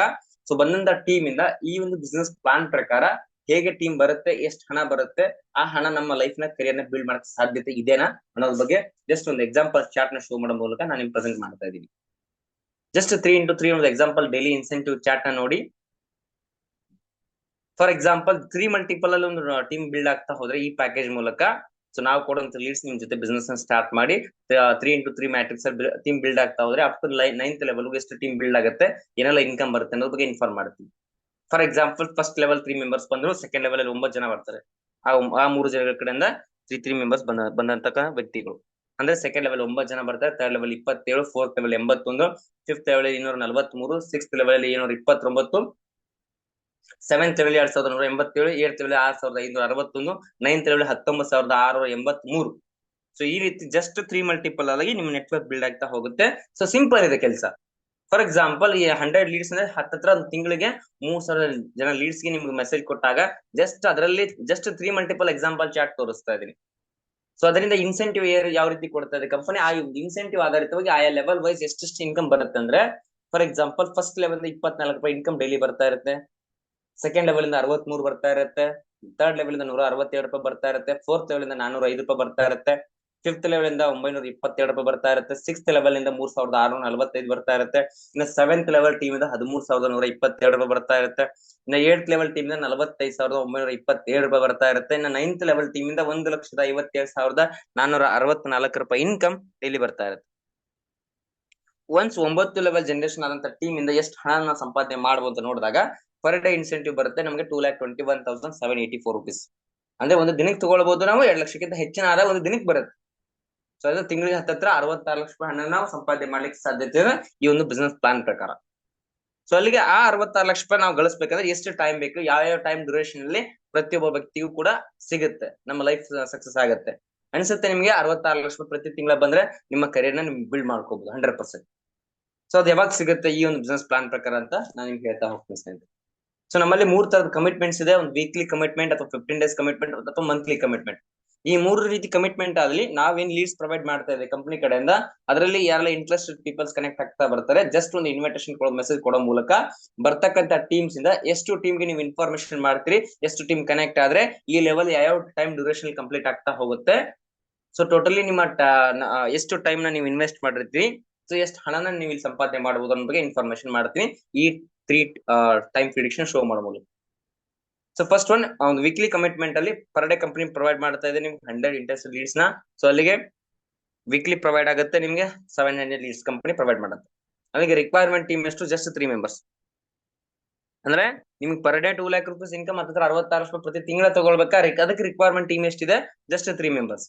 ಸೊ ಬಂದಂತ ಟೀಮ್ ಇಂದ ಈ ಒಂದು ಬಿಸ್ನೆಸ್ ಪ್ಲಾನ್ ಪ್ರಕಾರ ಹೇಗೆ ಟೀಮ್ ಬರುತ್ತೆ, ಎಷ್ಟು ಹಣ ಬರುತ್ತೆ, ಆ ಹಣ ನಮ್ಮ ಲೈಫ್ನ ಕರಿಯರ್ನ ಬಿಲ್ಡ್ ಮಾಡಕ್ ಸಾಧ್ಯತೆ ಇದೇನಾ ಅನ್ನೋದ್ರ ಬಗ್ಗೆ ಜಸ್ಟ್ ಒಂದು ಎಕ್ಸಾಂಪಲ್ ಚಾರ್ಟ್ನ ಶೋ ಮಾಡೋ ಮೂಲಕ ನಾನು ಪ್ರೆಸೆಂಟ್ ಮಾಡ್ತಾ ಇದ್ದೀನಿ. ಜಸ್ಟ್ ತ್ರೀ ಇಂಟು ತ್ರೀ ಒಂದು ಎಕ್ಸಾಂಪಲ್ ಡೈಲಿ ಇನ್ಸೆಂಟಿವ್ ಚಾರ್ಟ್ನ ನೋಡಿ. ಫಾರ್ ಎಕ್ಸಾಂಪಲ್ ತ್ರೀ ಮಲ್ಟಿಪಲ್ ಅಲ್ಲಿ ಒಂದು ಟೀಮ್ ಬಿಲ್ಡ್ ಆಗ್ತಾ ಹೋದ್ರೆ ಈ ಪ್ಯಾಕೇಜ್ ಮೂಲಕ ಸೊ ನಾವು ಕೊಡುವಂತ ಲೀಡ್ಸ್ ನಿಮ್ ಜೊತೆ ಬಿಸ್ನೆಸ್ನ ಸ್ಟಾರ್ಟ್ ಮಾಡಿ three into three matrix team build ಆಗ್ತಾ ಹೋದ್ರೆ ಅಪ್ ಟು ನೈನ್ತ್ ಲೆವೆಲ್ ಎಷ್ಟು ಟೀಮ್ ಬಿಲ್ಡ್ ಆಗುತ್ತೆ, ಏನೆಲ್ಲ ಇನ್ಕಮ್ ಬರುತ್ತೆ ಅನ್ನೋದ್ರ ಬಗ್ಗೆ ಇನ್ಫಾರ್ಮ್ ಮಾಡ್ತೀವಿ. For example first level three members ಬಂದ್ರು ಸೆಕೆಂಡ್ ಲೆವೆಲ್ ಅಲ್ಲಿ ಒಂಬತ್ತು ಜನ ಬರ್ತಾರೆ. ಆ ಮೂರು ಜನಗಳ ಕಡೆಯಿಂದ ತ್ರೀ ತ್ರೀ ಮೆಂಬರ್ಸ್ ಬಂದ, ಬಂದಂತಕ ವ್ಯಕ್ತಿಗಳು. ಅಂದ್ರೆ ಸೆಕೆಂಡ್ ಲೆವೆಲ್ ಒಂಬತ್ತು ಜನ ಬರ್ತಾರೆ ಥರ್ಡ್ ಲೆವೆಲ್ ಇಪ್ಪತ್ತೇಳು ಫೋರ್ತ್ ಲೆವೆಲ್ ಎಂಬತ್ತೊಂದು ಫಿಫ್ತ್ ಲೆವೆಲ್ ಇನ್ನೂರ ನಲವತ್ಮೂರು ಸಿಕ್ಸ್ತ್ ಲೆವೆಲ್ ಇನ್ನೂರ ಇಪ್ಪತ್ತೊಂಬತ್ತು ಸೆವೆಂತ್ ಲೆವೆಲ್ ಎರಡ್ ಸಾವಿರದ ನೂರ ಎಂಬತ್ತೇಳು ಏಟ್ ಲೆವೆಲ್ ಆರ್ ಸಾವಿರದ ಐನೂರ ಅರವತ್ತೊಂದು ನೈನ್ತ್ ಲೆವೆಲ್ ಹತ್ತೊಂಬತ್ತು ಸಾವಿರದ ಆರುನೂರ ಎಂಬತ್ ಮೂರು ಸೊ ಈ ರೀತಿ ಜಸ್ಟ್ ತ್ರೀ ಮಲ್ಟಿಪಲ್ ಆಗಿ ನಿಮ್ ನೆಟ್ವರ್ಕ್ ಬಿಲ್ಡ್ ಆಗ್ತಾ ಹೋಗುತ್ತೆ. ಸೊ ಸಿಂಪಲ್ ಇದೆ ಕೆಲಸ. ಫಾರ್ ಎಕ್ಸಾಂಪಲ್ ಈ ಹಂಡ್ರೆಡ್ ಲೀಡ್ಸ್ ಅಂದ್ರೆ ಹತ್ತತ್ರ ಒಂದು ತಿಂಗಳಿಗೆ ಮೂರ್ ಸಾವಿರ ಜನ ಲೀಡ್ಸ್ಗೆ ನಿಮ್ಗೆ ಮೆಸೇಜ್ ಕೊಟ್ಟಾಗ ಜಸ್ಟ್ ಅದರಲ್ಲಿ just three multiple example chart ತೋರಿಸ್ತಾ ಇದೀನಿ ಸೊ ಅದರಿಂದ ಇನ್ಸೆಂಟಿವ್ ಯಾವ ರೀತಿ ಕೊಡ್ತಾ ಇದೆ? ಕಂಪನಿ ಆ ಇನ್ಸೆಂಟಿವ್ ಆಧಾರಿತವಾಗಿ ಆಯಾ ಲೆವೆಲ್ ವೈಸ್ ಎಷ್ಟೆಷ್ಟು ಇನ್ಕಮ್ ಬರುತ್ತೆ ಅಂದ್ರೆ ಫಾರ್ ಎಕ್ಸಾಂಪಲ್ ಫಸ್ಟ್ ಲೆವೆಲ್ ಇಪ್ಪತ್ನಾಲ್ಕು ರೂಪಾಯಿ ಇನ್ಕಮ್ ಡೈಲಿ ಬರ್ತಾ ಇರುತ್ತೆ. ಸೆಕೆಂಡ್ ಲೆವೆಲ್ ಇಂದ ಅರವತ್ ಮೂರು ಬರ್ತಾ ಇರುತ್ತೆ. ಥರ್ಡ್ ಲೆವೆಲ್ ಇಂದ ನೂರ ಅರವತ್ತೆರಡು ರೂಪಾಯಿ ಬರ್ತಾ ಇರುತ್ತೆ. ಫೋರ್ತ್ ಲೆವೆಲ್ ಇಂದ ನಾನೂರ ಐದು ರೂಪಾಯಿ ಬರ್ತಾ ಇರುತ್ತೆ. ಫಿಫ್ತ್ ಲೆವೆಲ್ ಇಂದ ಒಂಬೈನೂರ ಇಪ್ಪತ್ತೆರಡು ರೂಪಾಯಿ ಬರ್ತಾ ಇರುತ್ತೆ. ಸಿಕ್ಸ್ತ್ ಲೆವೆಲ್ ಇಂದ ಮೂರ್ ಸಾವಿರದ ಆರ್ನೂರ ನಲವತ್ತೈದು ಬರ್ತಾ ಇರುತ್ತೆ. ಇನ್ನ ಸೆವೆಂತ್ ಲೆವೆಲ್ ಟೀಮ್ ಇಂದ ಹದಿಮೂರ್ ಸಾವಿರದ ನೂರ ಇಪ್ಪತ್ತೆರಡು ರೂಪಾಯಿ ಬರ್ತಾ ಇರುತ್ತೆ. ಇನ್ನ ಏಟ್ ಲೆವೆಲ್ ಟೀಮ್ ಇಂದ ನಲವತ್ತೈದು ಸಾವಿರದ ಒಂಬೈನೂರ ಇಪ್ಪತ್ತೇಳು ರೂಪಾಯಿ ಬರ್ತಾ ಇರುತ್ತೆ. ಇನ್ನ ನೈನ್ತ್ ಲೆವೆಲ್ ಟೀಮ್ ಇಂದ ಒಂದು ಲಕ್ಷದ ಐವತ್ತೇಳು ಸಾವಿರದ ನಾನೂರ ಅರವತ್ನಾಲ್ಕು ರೂಪಾಯಿ ಇನ್ಕಮ್ ಡೈಲಿ ಬರ್ತಾ ಇರುತ್ತೆ. ಒನ್ಸ್ ಒಂಬತ್ತು ಲೆವೆಲ್ ಜನರೇಷನ್ ಆದಂತ ಟೀಮ್ ಇಂದ ಎಷ್ಟು ಹಣ ಸಂಪಾದನೆ ಮಾಡಬಹುದು ನೋಡಿದಾಗ ಪರ್ ಡೇ ಇನ್ಸೆಂಟಿವ್ ಬರುತ್ತೆ, ನಮಗೆ two lakh twenty one thousand seven eighty four rupees ಅಂದ್ರೆ ಒಂದು ದಿನಕ್ಕೆ ತಗೊಳ್ಬಹುದು ನಾವು ಎರಡು ಲಕ್ಷಕ್ಕಿಂತ ಹೆಚ್ಚಿನ ಆದಾಯ ಒಂದು ದಿನಕ್ಕೆ ಬರುತ್ತೆ. ಸೊ ಅದು ತಿಂಗಳಿಗೆ ಹತ್ತತ್ರ ಅರವತ್ತಾರು ಲಕ್ಷ ರೂಪಾಯಿ ಹಣ ನಾವು ಸಂಪಾದನೆ ಮಾಡ್ಲಿಕ್ಕೆ ಸಾಧ್ಯತೆ ಇದೆ ಈ ಒಂದು ಬಿಸ್ನೆಸ್ ಪ್ಲಾನ್ ಪ್ರಕಾರ. ಸೊ ಅಲ್ಲಿಗೆ ಆ ಅರವತ್ತಾರು ಲಕ್ಷ ರೂಪಾಯಿ ನಾವು ಗಳಿಸ್ಬೇಕಂದ್ರೆ ಎಷ್ಟು ಟೈಮ್ ಬೇಕು ಯಾವ ಯಾವ ಟೈಮ್ ಡ್ಯೂರೇಷನ್ ಅಲ್ಲಿ ಪ್ರತಿಯೊಬ್ಬ ವ್ಯಕ್ತಿಗೂ ಕೂಡ ಸಿಗುತ್ತೆ, ನಮ್ಮ ಲೈಫ್ ಸಕ್ಸಸ್ ಆಗುತ್ತೆ. ಅನ್ಸುತ್ತೆ ನಿಮಗೆ ಅರವತ್ತಾರು ಲಕ್ಷ ರೂಪಾಯಿ ಪ್ರತಿ ತಿಂಗಳ ಬಂದ್ರೆ ನಿಮ್ಮ ಕರಿಯರ್ನ ನಿಮ್ಗೆ ಬಿಲ್ಡ್ ಮಾಡ್ಕೋಬಹುದು ಹಂಡ್ರೆಡ್ ಪರ್ಸೆಂಟ್ ಸೊ ಅದು ಯಾವಾಗ ಸಿಗುತ್ತೆ ಈ ಒಂದು ಬಿಸ್ನೆಸ್ ಪ್ಲಾನ್ ಪ್ರಕಾರ ಅಂತ ನಾನು ನಿಮ್ಗೆ ಹೇಳ್ತಾ ಹೋಗ್ತೀನಿ ಸ್ನೇಹಿತರೆ. ಸೊ ನಮ್ಮಲ್ಲಿ ಮೂರ್ ತರದ ಕಮಿಟ್ಮೆಂಟ್ಸ್ ಇದೆ. ಒಂದು ವೀಕ್ಲಿ ಕಮಿಟ್ಮೆಂಟ್ ಅಥವಾ ಫಿಫ್ಟೀನ್ ಡೇಸ್ ಕಮಿಟ್ಮೆಂಟ್ ಅಥವಾ ಮಂತ್ಲಿ ಕಮಿಟ್ಮೆಂಟ್ ಈ ಮೂರು ರೀತಿ ಕಮಿಟ್ಮೆಂಟ್ ಆಗಲಿ ನಾವೇನ್ ಲೀಡ್ಸ್ ಪ್ರೊವೈಡ್ ಮಾಡ್ತಾ ಇದೆ ಕಂಪನಿ ಕಡೆಯಿಂದ, ಅದರಲ್ಲಿ ಯಾರೆಲ್ಲ ಇಂಟ್ರೆಸ್ಟೆಡ್ ಪೀಪಲ್ಸ್ ಕನೆಕ್ಟ್ ಆಗ್ತಾ ಬರ್ತಾರೆ ಜಸ್ಟ್ ಒಂದು ಇನ್ವಿಟೇಷನ್ ಕೊಡೋ ಮೆಸೇಜ್ ಕೊಡೋ ಮೂಲಕ ಬರ್ತಕ್ಕಂತ ಟೀಮ್ಸ್ ಇಂದ ಎಷ್ಟು ಟೀಮ್ಗೆ ನೀವು ಇನ್ಫಾರ್ಮೇಶನ್ ಮಾಡ್ತೀರಿ, ಎಷ್ಟು ಟೀಮ್ ಕನೆಕ್ಟ್ ಆದ್ರೆ ಈ ಲೆವೆಲ್ ಯಾವ ಟೈಮ್ ಡ್ಯೂರೇಷನ್ ಕಂಪ್ಲೀಟ್ ಆಗ್ತಾ ಹೋಗುತ್ತೆ. ಸೊ ಟೋಟಲಿ ನಿಮ್ಮ ಎಷ್ಟು ಟೈಮ್ನ ನೀವು ಇನ್ವೆಸ್ಟ್ ಮಾಡಿರ್ತೀರಿ ಸೊ ಎಷ್ಟು ಹಣನ ನೀವು ಇಲ್ಲಿ ಸಂಪಾದನೆ ಮಾಡಬಹುದು ಅನ್ನೋ ಬಗ್ಗೆ ಇನ್ಫಾರ್ಮೇಶನ್ ಮಾಡ್ತೀನಿ. ಈ ತ್ರೀ ಟೈಮ್ ಪ್ರಿಡಿಕ್ಷನ್ ಶೋ ಮಾಡಬಹುದು. ಸೊ ಫಸ್ಟ್ ಒನ್ ಒಂದು ವೀಕ್ಲಿ ಕಮಿಟ್ಮೆಂಟ್ ಅಲ್ಲಿ ಪರ್ ಡೇ ಕಂಪನಿ ಪ್ರೊವೈಡ್ ಮಾಡ್ತಾ ಇದೆ ನಿಮ್ಗೆ ಹಂಡ್ರೆಡ್ ಇಂಟ್ರೆಸ್ಟ್ ಲೀಡ್ಸ್ನ. ಸೊ ಅಲ್ಲಿಗೆ ವೀಕ್ಲಿ ಪ್ರೊವೈಡ್ ಆಗುತ್ತೆ ನಿಮ್ಗೆ seven hundred leads company provide ಮಾಡುತ್ತೆ. ಅಲ್ಲಿಗೆ ರಿಕ್ವೈರ್ಮೆಂಟ್ ಟೀಮ್ ಎಷ್ಟು? ಜಸ್ಟ್ ತ್ರೀ ಮೆಂಬರ್ಸ್ ಅಂದ್ರೆ ನಿಮ್ಗೆ per day two lakh rupees income ಹತ್ತಿರ ಅರವತ್ತಾರು ರೂಪಾಯಿ ಪ್ರತಿ ತಿಂಗಳ ತಗೊಳ್ಬೇಕಾ? ಅದಕ್ಕೆ ರಿಕ್ವೈರ್ಮೆಂಟ್ ಟೀಮ್ ಎಷ್ಟಿದೆ? ಜಸ್ಟ್ ತ್ರೀ ಮೆಂಬರ್ಸ್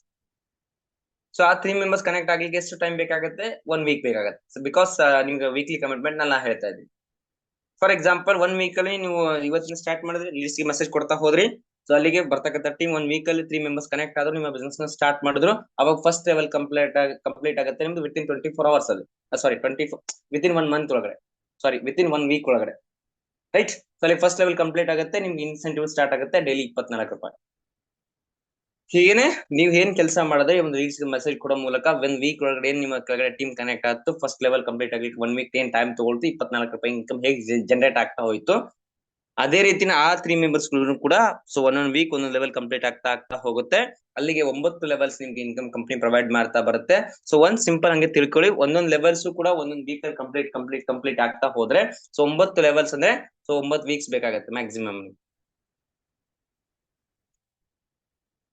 ಸೊ ಆ ತ್ರೀ ಮೆಂಬರ್ಸ್ ಕನೆಕ್ಟ್ ಆಗ್ಲಿಕ್ಕೆ ಎಷ್ಟು ಟೈಮ್ ಬೇಕಾಗುತ್ತೆ? ಒನ್ ವೀಕ್ ಬೇಕಾಗುತ್ತೆ. ಬಿಕಾಸ್ ನಿಮ್ಗೆ ವೀಕ್ಲಿ ಕಮಿಟ್ಮೆಂಟ್ ನಾನು ಹೇಳ್ತಾ ಇದ್ದೀನಿ. ಫಾರ್ ಎಕ್ಸಾಂಪಲ್ ಒನ್ ವೀಕ್ ಅಲ್ಲಿ ನೀವು ಇವತ್ತಿನ ಸ್ಟಾರ್ಟ್ ಮಾಡಿದ್ರೆ ಲಿಸ್ಟ್ ಮೆಸೇಜ್ ಕೊಡ್ತಾ ಹೋದ್ರಿ. ಸೊ ಅಲ್ಲಿಗೆ ಬರ್ತಕ್ಕಂಥ ಟೀಮ್ ಒನ್ ವೀಕ್ ಅಲ್ಲಿ ತ್ರೀ ಮೆಂಬರ್ಸ್ ಕನೆಕ್ಟ್ ಆದ್ರು ನಿಮ್ಮ ಬಿಸ್ನೆಸ್ ಸ್ಟಾರ್ಟ್ ಮಾಡಿದ್ರು. ಅವಾಗ ಫಸ್ಟ್ ಲೆವೆಲ್ ಕಂಪ್ಲೀಟ್ ಕಂಪ್ಲೀಟ್ ಆಗುತ್ತೆ ನಿಮ್ದು ವಿತ್ ಟ್ವೆಂಟಿ ಫೋರ್ ಅವರ್ಸ್ ಅಲ್ಲಿ. Sorry twenty within one month ಒಳಗಡೆ. Sorry within one week ಒಳಗಡೆ. ರೈಟ್ ಸೊ ಅಲ್ಲಿ ಫಸ್ಟ್ ಲೆವೆಲ್ ಕಂಪ್ಲೀಟ್ ಆಗುತ್ತೆ, ನಿಮ್ಗೆ ಇನ್ಸೆಂಟಿವ್ ಸ್ಟಾರ್ಟ್ ಆಗುತ್ತೆ ಡೈಲಿ ಇಪ್ಪತ್ನಾಲ್ಕು ರೂಪಾಯಿ. ಹೀಗೇನೆ ನೀವ್ ಏನ್ ಕೆಲಸ ಮಾಡಿದ್ರೆ ಒಂದು ಲೀಡ್ಸ್ ಮೆಸೇಜ್ ಕೊಡೋ ಮೂಲಕ ಒನ್ ವೀಕ್ ಒಳಗಡೆ ಏನ್ ನಿಮ್ಮ ಕೆಳಗಡೆ ಟೀಮ್ ಕನೆಕ್ಟ್ ಆಯ್ತು ಫಸ್ಟ್ ಲೆವೆಲ್ ಕಂಪ್ಲೀಟ್ ಆಗ್ಲಿಕ್ಕೆ ಒನ್ ವೀಕ್ ಏನ್ ಟೈಮ್ ತಗೊಳ್ತು, ಇಪ್ಪತ್ನಾಲ್ಕು ರೂಪಾಯಿ ಇನ್ಕಮ್ ಹೇಗೆ ಜನರೇಟ್ ಆಗ್ತಾ ಹೋಯ್ತು. ಅದೇ ರೀತಿನ ಆ ತ್ರೀ ಮೆಂಬರ್ಸ್ ಕೂಡ ಸೊ ಒಂದೊಂದ್ ವೀಕ್ ಒಂದೊಂದು ಲೆವೆಲ್ ಕಂಪ್ಲೀಟ್ ಆಗ್ತಾ ಆಗ್ತಾ ಹೋಗುತ್ತೆ. ಅಲ್ಲಿಗೆ ಒಂಬತ್ತು ಲೆವೆಲ್ಸ್ ನಿಮ್ಗೆ ಇನ್ಕಮ್ ಕಂಪ್ನಿ ಪ್ರೊವೈಡ್ ಮಾಡ್ತಾ ಬರುತ್ತೆ. ಸೊ ಒಂದ್ ಸಿಂಪಲ್ ಹಂಗೆ ತಿಳ್ಕೊಳ್ಳಿ, ಒಂದೊಂದು ಲೆವೆಲ್ಸ್ ಕೂಡ ಒಂದೊಂದು ವೀಕ್ ಕಂಪ್ಲೀಟ್ ಕಂಪ್ಲೀಟ್ ಕಂಪ್ಲೀಟ್ ಆಗ್ತಾ ಹೋದ್ರೆ ಸೊ ಒಂಬತ್ತು ಲೆವೆಲ್ಸ್ ಅಂದ್ರೆ ಸೊ ಒಂಬತ್ತು ವೀಕ್ಸ್ ಬೇಕಾಗುತ್ತೆ ಮ್ಯಾಕ್ಸಿಮಮ್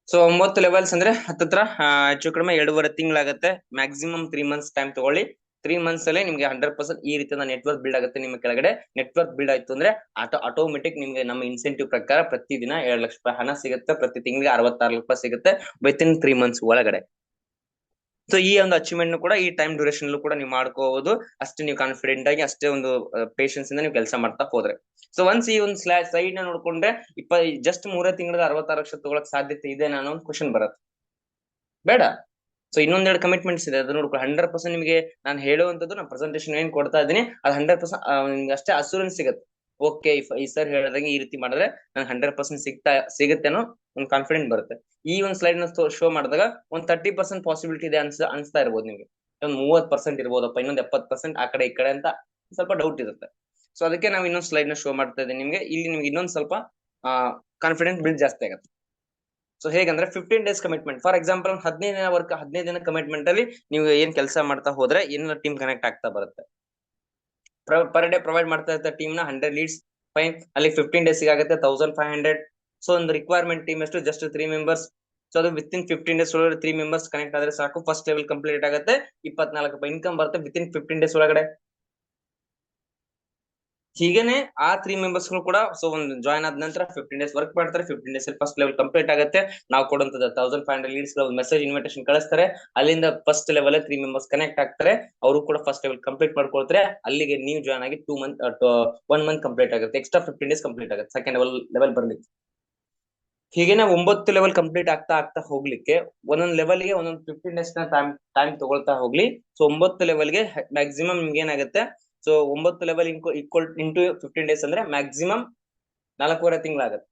ಸೊ ಒಂಬತ್ತು ಲೆವೆಲ್ಸ್ ಅಂದ್ರೆ ಹತ್ತತ್ರ ಹೆಚ್ಚು ಕಡಿಮೆ ಎರಡೂವರೆ ತಿಂಗಳಾಗುತ್ತೆ. ಮ್ಯಾಕ್ಸಿಮಮ್ ತ್ರೀ ಮಂತ್ಸ್ ಟೈಮ್ ತಗೊಳ್ಳಿ. ತ್ರೀ ಮಂತ್ಸ್ ಅಲ್ಲಿ ನಿಮ್ಗೆ ಹಂಡ್ರೆಡ್ ಪರ್ಸೆಂಟ್ ಈ ರೀತಿಯ ನೆಟ್ವರ್ಕ್ ಬಿಲ್ಡ್ ಆಗುತ್ತೆ ನಿಮ್ಮ ಕೆಳಗಡೆ. ನೆಟ್ವರ್ಕ್ ಬಿಲ್ಡ್ ಆಯ್ತು ಅಂದ್ರೆ ಆಟೋ ಆಟೋಮೆಟಿಕ್ ನಿಮ್ಗೆ ನಮ್ಮ ಇನ್ಸೆಂಟಿವ್ ಪ್ರಕಾರ ಪ್ರತಿ ದಿನ ಎರಡು ಲಕ್ಷ ರೂಪಾಯಿ ಹಣ ಸಿಗುತ್ತೆ. ಪ್ರತಿ ತಿಂಗಳಿಗೆ ಅರವತ್ತಾರು ರೂಪಾಯಿ ಸಿಗುತ್ತೆ ವಿತ್ ಇನ್ ತ್ರೀ ಮಂತ್ಸ್ ಒಳಗಡೆ. ಸೊ ಈ ಒಂದು ಅಚೀವ್ಮೆಂಟ್ ಕೂಡ ಈ ಟೈಮ್ ಡ್ಯೂರೇಷನ್ ಕೂಡ ನೀವು ಮಾಡ್ಕೋಬಹುದು ಅಷ್ಟೇ ನೀವು ಕಾನ್ಫಿಡೆಂಟ್ ಆಗಿ ಅಷ್ಟೇ ಒಂದು ಪೇಷನ್ಸ್ ಇಂದ ನೀವು ಕೆಲಸ ಮಾಡ್ತಾ ಹೋದ್ರೆ. ಸೊ ಒನ್ಸ್ ಈ ಒಂದು ಸ್ಲಾ ಸೈಡ್ನ ನೋಡ್ಕೊಂಡ್ರೆ ಇಪ್ಪ ಜಸ್ಟ್ ಮೂರೇ ತಿಂಗಳ ಅರವತ್ತಾರು ಲಕ್ಷ ತಗೊಳಕ್ ಸಾಧ್ಯತೆ ಇದೆ ಅನ್ನೋ ಒಂದು ಕ್ವಶನ್ ಬರುತ್ತೆ. ಬೇಡ. ಸೊ ಇನ್ನೊಂದೆರಡು ಕಮಿಟ್ಮೆಂಟ್ಸ್ ಇದೆ. ಅದನ್ನ ನೋಡ್ಕೊಂಡು ಹಂಡ್ರೆಡ್ ಪರ್ಸೆಂಟ್ ನಿಮಗೆ ನಾನು ಹೇಳುವಂತದ್ದು ನಾನು ಪ್ರೆಸೆಂಟೇಷನ್ ಏನ್ ಕೊಡ್ತಾ ಇದ್ದೀನಿ, ಅದು ಹಂಡ್ರೆಡ್ ಪರ್ಸೆಂಟ್ ಅಷ್ಟೇ ಅಸೂರೆನ್ಸ್ ಸಿಗುತ್ತೆ. ಓಕೆ, ಈ ಸರ್ ಹೇಳಿದಂಗೆ ಈ ರೀತಿ ಮಾಡಿದ್ರೆ ನಂಗೆ ಹಂಡ್ರೆಡ್ ಪರ್ಸೆಂಟ್ ಸಿಗ್ತಾ ಸಿಗುತ್ತೆ ಅನ್ನೋ ಒಂದು ಕಾನ್ಫಿಡೆಂಟ್ ಬರುತ್ತೆ. ಈ ಒಂದು ಸ್ಲೈಡ್ನ ಶೋ ಮಾಡಿದಾಗ ಒಂದ್ ತರ್ಟಿ ಪರ್ಸೆಂಟ್ ಪಾಸಿಬಿಲಿಟಿ ಇದೆ ಅನ್ಸ, ಅನ್ಸ್ತಾ ಇರ್ಬೋದು ನಿಮಗೆ. ಒಂದ್ ಮೂವತ್ ಪರ್ಸೆಂಟ್ ಇರ್ಬೋದಪ್ಪ, ಇನ್ನೊಂದ್ ಎಪ್ಪತ್ ಪರ್ಸೆಂಟ್ ಆ ಕಡೆ, ಈ ಕಡೆ ಅಂತ ಸ್ವಲ್ಪ ಡೌಟ್ ಇರುತ್ತೆ. ಸೊ ಅದಕ್ಕೆ ನಾವು ಇನ್ನೊಂದು ಸ್ಲೈಡ್ನ ಶೋ ಮಾಡ್ತಾ ಇದ್ದೀವಿ ನಿಮ್ಗೆ. ಇಲ್ಲಿ ನಿಮ್ಗೆ ಇನ್ನೊಂದು ಸ್ವಲ್ಪ ಕಾನ್ಫಿಡೆಂಟ್ ಬಿಲ್ಡ್ ಜಾಸ್ತಿ ಆಗುತ್ತೆ. ಸೊ ಹೇಗಂದ್ರೆ fifteen days commitment for example ಹದಿನೈದು ದಿನ ವರ್ಕ್ ಹದಿನೈದು ದಿನ ಕಮಿಟ್ಮೆಂಟ್ ಅಲ್ಲಿ ನೀವು ಏನ್ ಕೆಲಸ ಮಾಡ್ತಾ ಹೋದ್ರೆ ಏನೆಲ್ಲ ಟೀಮ್ ಕನೆಕ್ಟ್ ಆಗ್ತಾ ಬರುತ್ತೆ. ಪರ್ ಡೇ ಪ್ರೊವೈಡ್ ಮಾಡ್ತಾ ಇರ್ತಾರೆ ಟೀಮ್ನ ಹಂಡ್ರೆಡ್ ಲೀಡ್ಸ್ ಫೈನ್ ಅಲ್ಲಿ ಫಿಫ್ಟೀನ್ ಡೇಸ್ ಆಗುತ್ತೆ ತೌಸಂಡ್ ಫೈವ್ ಹಂಡ್ರೆಡ್ ಸೊ ಒಂದು ರಿಕ್ವೈರ್ಮೆಂಟ್ ಟೀಮ್ ಎಷ್ಟು? ಜಸ್ಟ್ ತ್ರೀ ಮೆಂಬರ್ಸ್ ಸೊ ಅದು ವಿತ್ ಇನ್ ಫಿಫ್ಟೀನ್ ಡೇಸ್ ಒಳಗಡೆ ತ್ರೀ ಮೆಂಬರ್ಸ್ ಕನೆಕ್ಟ್ ಆದ್ರೆ ಸಾಕು. ಫಸ್ಟ್ ಲೆವೆಲ್ ಕಂಪ್ಲೀಟ್ ಆಗುತ್ತೆ. ಇಪ್ಪತ್ನಾಲ್ಕು ಇನ್ಕಮ್ ಬರುತ್ತೆ ವಿತ್ ಇನ್ ಫಿಫ್ಟೀನ್ ಡೇಸ್ ಒಳಗಡೆ. ಹೀಗೇನೆ ಆ ತ್ರೀ ಮೆಂಬರ್ಸ್ ಕೂಡ ಸೊ ಒಂದು ಜಾಯ್ನ್ ಆದ ನಂತರ ಫಿಫ್ಟೀನ್ ಡೇಸ್ ವರ್ಕ್ ಮಾಡ್ತಾರೆ. Fifteen days first level complete ಆಗುತ್ತೆ. ನಾವು ಕೊಡುವಂತದ್ದು ತೌಸಂಡ್ ಫೈವ್ ಹಂಡ್ರೆಡ್ ಲೀಡ್ಸ್ ಒಂದು ಮೆಸೇಜ್ ಇನ್ವಿಟೇಷನ್ ಕಳಿಸ್ತಾರೆ. ಅಲ್ಲಿಂದ first level three members connect ಆಗ್ತಾರೆ. ಅವರು ಕೂಡ ಫಸ್ಟ್ ಲೆವೆಲ್ ಕಂಪ್ಲೀಟ್ ಮಾಡ್ಕೊಳ್ತಾರೆ. ಅಲ್ಲಿಗೆ ನೀವು ಜಾಯ್ನ್ ಆಗಿ two month one month complete ಆಗುತ್ತೆ. ಎಕ್ಸ್ಟ್ರಾ ಫಿಫ್ಟೀನ್ ಡೇಸ್ ಕಂಪ್ಲೀಟ್ ಆಗುತ್ತೆ. ಸೆಕೆಂಡ್ ಲೆವೆಲ್ ಲೆವೆಲ್ ಬರ್ಲಿಕ್ಕೆ. ಹೀಗೇನೆ ಒಂಬತ್ತು ಲೆವೆಲ್ ಕಂಪ್ಲೀಟ್ ಆಗ್ತಾ ಆಗ್ತಾ ಹೋಗ್ಲಿಕ್ಕೆ, ಒಂದೊಂದು ಲೆವೆಲ್ಗೆ ಒಂದೊಂದು ಫಿಫ್ಟೀನ್ ಡೇಸ್ನ ಟೈಮ್ ಟೈಮ್ ತಗೊಳ್ತಾ ಹೋಗ್ಲಿ. ಸೊ ಒಂಬತ್ತು ಲೆವೆಲ್ಗೆ ಮ್ಯಾಕ್ಸಿಮಮ್ ನಿಮ್ಗೆ ಏನಾಗುತ್ತೆ? ಸೊ ಒಂಬತ್ತು level equal into fifteen days ಅಂದ್ರೆ ಮ್ಯಾಕ್ಸಿಮಮ್ ನಾಲ್ಕೂವರೆ ತಿಂಗಳಾಗತ್ತೆ.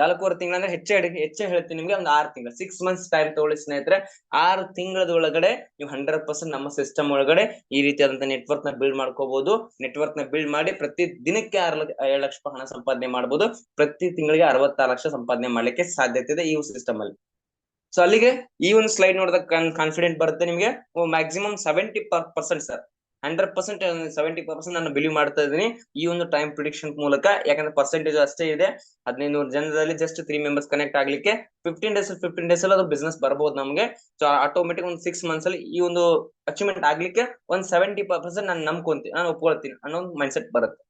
ನಾಲ್ಕೂವರೆ ತಿಂಗಳ ಅಂದ್ರೆ ಹೆಚ್ಚೆ ಹೆಚ್ಚೆ ಹೇಳ್ತೀನಿ ನಿಮ್ಗೆ ಒಂದು ಆರು ತಿಂಗಳು ಸಿಕ್ಸ್ ಮಂತ್ಸ್ ಟೈಮ್ ತಗೊಳ್ಳಿ ಸ್ನೇಹಿತರೆ. ಆರು ತಿಂಗಳದ ಒಳಗಡೆ ನೀವು ಹಂಡ್ರೆಡ್ ಪರ್ಸೆಂಟ್ ನಮ್ಮ ಸಿಸ್ಟಮ್ ಒಳಗಡೆ ಈ ರೀತಿಯಾದಂತ ನೆಟ್ವರ್ಕ್ನ ಬಿಲ್ಡ್ ಮಾಡ್ಕೋಬಹುದು ನೆಟ್ವರ್ಕ್ನ ಬಿಲ್ಡ್ ಮಾಡಿ ಪ್ರತಿ ದಿನಕ್ಕೆ ಆರು ಲಕ್ಷ ಏಳು ಲಕ್ಷ ಹಣ ಸಂಪಾದನೆ ಮಾಡಬಹುದು ಪ್ರತಿ ತಿಂಗಳಿಗೆ ಅರವತ್ತಾರು ಲಕ್ಷ ಸಂಪಾದನೆ ಮಾಡ್ಲಿಕ್ಕೆ ಸಾಧ್ಯತೆ ಇದೆ ಈ ಸಿಸ್ಟಮ್ ಅಲ್ಲಿ. ಸೊ ಅಲ್ಲಿಗೆ ಈ ಒಂದು ಸ್ಲೈಡ್ ನೋಡಿದಾಗ ಕಾನ್ಫಿಡೆಂಟ್ ಬರುತ್ತೆ ನಿಮಗೆ. Maximum seventy percent sir hundred percent seventy percent ನಾನು ಬಿಲೀವ್ ಮಾಡ್ತಾ ಇದ್ದೀನಿ ಈ ಒಂದು ಟೈಮ್ ಪ್ರಿಡಿಕ್ಷನ್ ಮೂಲಕ. ಯಾಕಂದ್ರೆ ಪರ್ಸೆಂಟೇಜ್ ಅಷ್ಟೇ ಇದೆ. ಹದಿನೈದು ಜನರಲ್ಲಿ ಜಸ್ಟ್ ತ್ರೀ ಮೆಂಬರ್ಸ್ ಕನೆಕ್ಟ್ ಆಗ್ಲಿಕ್ಕೆ ಫಿಫ್ಟೀನ್ ಡೇಸ್ ಫಿಫ್ಟೀನ್ ಡೇಸ್ ಅಲ್ಲಿ ಅದು ಬಿಸ್ನೆಸ್ ಬರ್ಬೋದು ನಮಗೆ. ಸೊ ಆಟೋಮೆಟಿಕ್ ಒಂದು ಸಿಕ್ಸ್ ಮಂತ್ಸ್ ಅಲ್ಲಿ ಈ ಒಂದು ಅಚೀವ್ಮೆಂಟ್ ಆಗ್ಲಿಕ್ಕೆ ಒಂದು ಸೆವೆಂಟಿ ಪರ್ಸೆಂಟ್ ನಾನು ನಂಬ್ಕೊಂತೀನಿ ನಾನು ಒಪ್ಕೊಳ್ತೀನಿ ಅನ್ನೋ ಒಂದು ಮೈಂಡ್ ಸೆಟ್ ಬರುತ್ತೆ.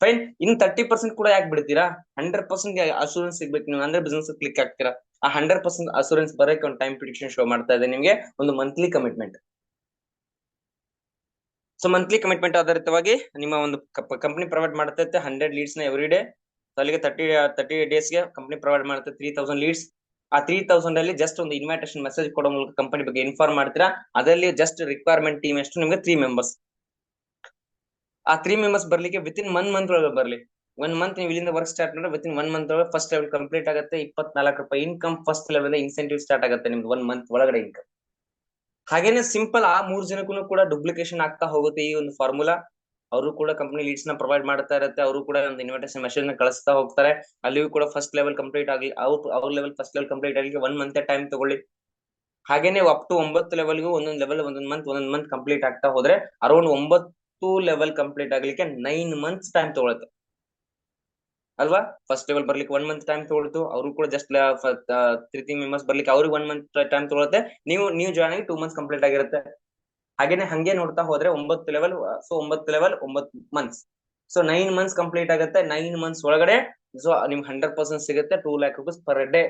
ಫೈನ್ ಇನ್ ತರ್ಟಿ ಪರ್ಸೆಂಟ್ ಕೂಡ ಯಾಕೆ ಬಿಡ್ತೀರಾ? ಹಂಡ್ರೆಡ್ ಪರ್ಸೆಂಟ್ ಅಶೂರೆನ್ಸ್ ಸಿಗ್ಬೇಕು ನೀವು, ಅಂದ್ರೆ ಬಿಸ್ನೆಸ್ ಕ್ಲಿಕ್ ಆಗ್ತೀರಾ? ಆ ಹಂಡ್ರೆಡ್ ಪರ್ಸೆಂಟ್ ಅಶೂರೆನ್ಸ್ ಬರೋಕೆ ಒಂದು ಟೈಮ್ ಪ್ರಿಡಿಕ್ಷನ್ ಶೋ ಮಾಡ್ತಾ ಇದೆ ನಿಮಗೆ, ಒಂದು monthly commitment so monthly commitment ಆಧಾರಿತವಾಗಿ ನಿಮ್ಮ ಒಂದು ಕಂಪನಿ ಪ್ರೊವೈಡ್ ಮಾಡ್ತೈತೆ ಹಂಡ್ರೆಡ್ ಲೀಡ್ಸ್ನ ಎವ್ರಿ ಡೇ ಅಲ್ಲಿಗೆ ತರ್ಟಿ ತರ್ಟಿ ಡೇಸ್ಗೆ ಕಂಪನಿ ಪ್ರೊವೈಡ್ ಮಾಡುತ್ತೆ ತ್ರೀ ತೌಸಂಡ್ ಲೀಡ್ಸ್ ಆ ತ್ರೀ ತೌಸಂಡ್ ಅಲ್ಲಿ ಜಸ್ಟ್ ಒಂದು ಇನ್ವಿಟೇಷನ್ ಮೆಸೇಜ್ ಕೊಡೋ ಮೂಲಕ ಕಂಪನಿ ಬಗ್ಗೆ ಇನ್ಫಾರ್ಮ್ ಮಾಡ್ತೀರಾ? ಅದರಲ್ಲಿ ಜಸ್ಟ್ ರಿಕ್ವೈರ್ಮೆಂಟ್ ಟೀಮ್ ಎಷ್ಟು? ನಿಮ್ಗೆ ತ್ರೀ ಮೆಂಬರ್ಸ್ ಆ ತ್ರೀ ಮೆಂಬರ್ಸ್ ಬರ್ಲಿಕ್ಕೆ ವಿತ್ ಇನ್ ಒನ್ ಮಂತ್ ಒಳಗೆ ಬರ್ಲಿ. ಒನ್ ಮಂತ್ ನೀವು ಇಲ್ಲಿಂದ ವರ್ಕ್ ಸ್ಟಾರ್ಟ್ ಮಾಡಿದ್ರೆ ವಿತ್ ಇನ್ ಒನ್ ಮಂತ್ ಒಳಗೆ ಫಸ್ಟ್ ಲೆವೆಲ್ ಕಂಪ್ಲೀಟ್ ಆಗುತ್ತೆ. ಇಪ್ಪತ್ನಾಲ್ಕು ರೂಪಾಯಿ income first level incentive start ಆಗುತ್ತೆ ನಿಮ್ಗೆ ಒನ್ ಮಂತ್ ಒಳಗಡೆ ಇನ್ಕಮ್ ಹಾಗೇನೆ ಸಿಂಪಲ್ ಆ ಮೂರ್ ಜನಕ್ಕೂ ಕೂಡ ಡುಪ್ಲಿಕೇಶನ್ ಆಗ್ತಾ ಹೋಗುತ್ತೆ ಈ ಒಂದು ಫಾರ್ಮುಲಾ ಅವರು ಕೂಡ ಕಂಪನಿ ಲೀಡ್ಸ್ನ ಪ್ರೊವೈಡ್ ಮಾಡ್ತಾ ಇರುತ್ತೆ, ಅವರು ಕೂಡ ಒಂದು ಇನ್ವಿಟೇಷನ್ ಮೆಸೇಜ್ನ ಕಳಿಸ್ತಾ ಹೋಗ್ತಾರೆ. ಅಲ್ಲಿಯೂ ಕೂಡ ಫಸ್ಟ್ ಲೆವೆಲ್ ಕಂಪ್ಲೀಟ್ ಆಗಲಿ, ಅವ್ರ ಅವ್ರ ಲೆವೆಲ್ ಫಸ್ಟ್ ಲೆವೆಲ್ ಕಂಪ್ಲೀಟ್ ಆಗಲಿಕ್ಕೆ ಒನ್ ಮಂತ್ ಟೈಮ್ ತಗೊಳ್ಳಿ. ಹಾಗೇನೆ ಅಪ್ ಟು ಒಂಬತ್ತು ಲೆವೆಲ್ಗೂ ಒಂದೊಂದು ಲೆವೆಲ್ ಒಂದೊಂದು ಮಂತ್ ಒಂದೊಂದು ಮಂತ್ ಕಂಪ್ಲೀಟ್ ಆಗ್ತಾ ಹೋದ್ರೆ ಅರೌಂಡ್ ಒಂಬತ್ತು ಲೆವೆಲ್ ಕಂಪ್ಲೀಟ್ ಆಗ್ಲಿಕ್ಕೆ ನೈನ್ ಮಂತ್ಸ್ ಟೈಮ್ ತಗೊಳುತ್ತೆ. ಅಲ್ವಾ? ಫಸ್ಟ್ ಲೆವೆಲ್ ಬರ್ಲಿಕ್ಕೆ ಒನ್ ಮಂತ್ ಟೈಮ್ ತೊಗೊಳ್ತು. ಅವರು ಕೂಡ ಜಸ್ಟ್ ತ್ರೀ ತ್ರೀ ಮೆಂಬರ್ಸ್ ಬರ್ಲಿಕ್ಕೆ ಅವ್ರಿಗೆ ಒನ್ ಮಂತ್ ಟೈಮ್ ತಗೊಳುತ್ತೆ. ನೀವು ನೀವು ಜಾಯ್ನ್ ಆಗಿ ಟೂ ಮಂತ್ಸ್ ಕಂಪ್ಲೀಟ್ ಆಗಿರುತ್ತೆ. ಹಾಗೇನೆ ಹಂಗೆ ನೋಡ್ತಾ ಹೋದ್ರೆ ಒಂಬತ್ತು ಲೆವೆಲ್ ಸೊ ಒಂಬತ್ತು ಲೆವೆಲ್ ಒಂಬತ್ತು months so nine months complete ಆಗುತ್ತೆ. ನೈನ್ ಮಂತ್ಸ್ ಒಳಗಡೆ ಸೊ ನಿಮ್ಗೆ ಹಂಡ್ರೆಡ್ ಪರ್ಸೆಂಟ್ ಸಿಗುತ್ತೆ. Two lakh rupees per day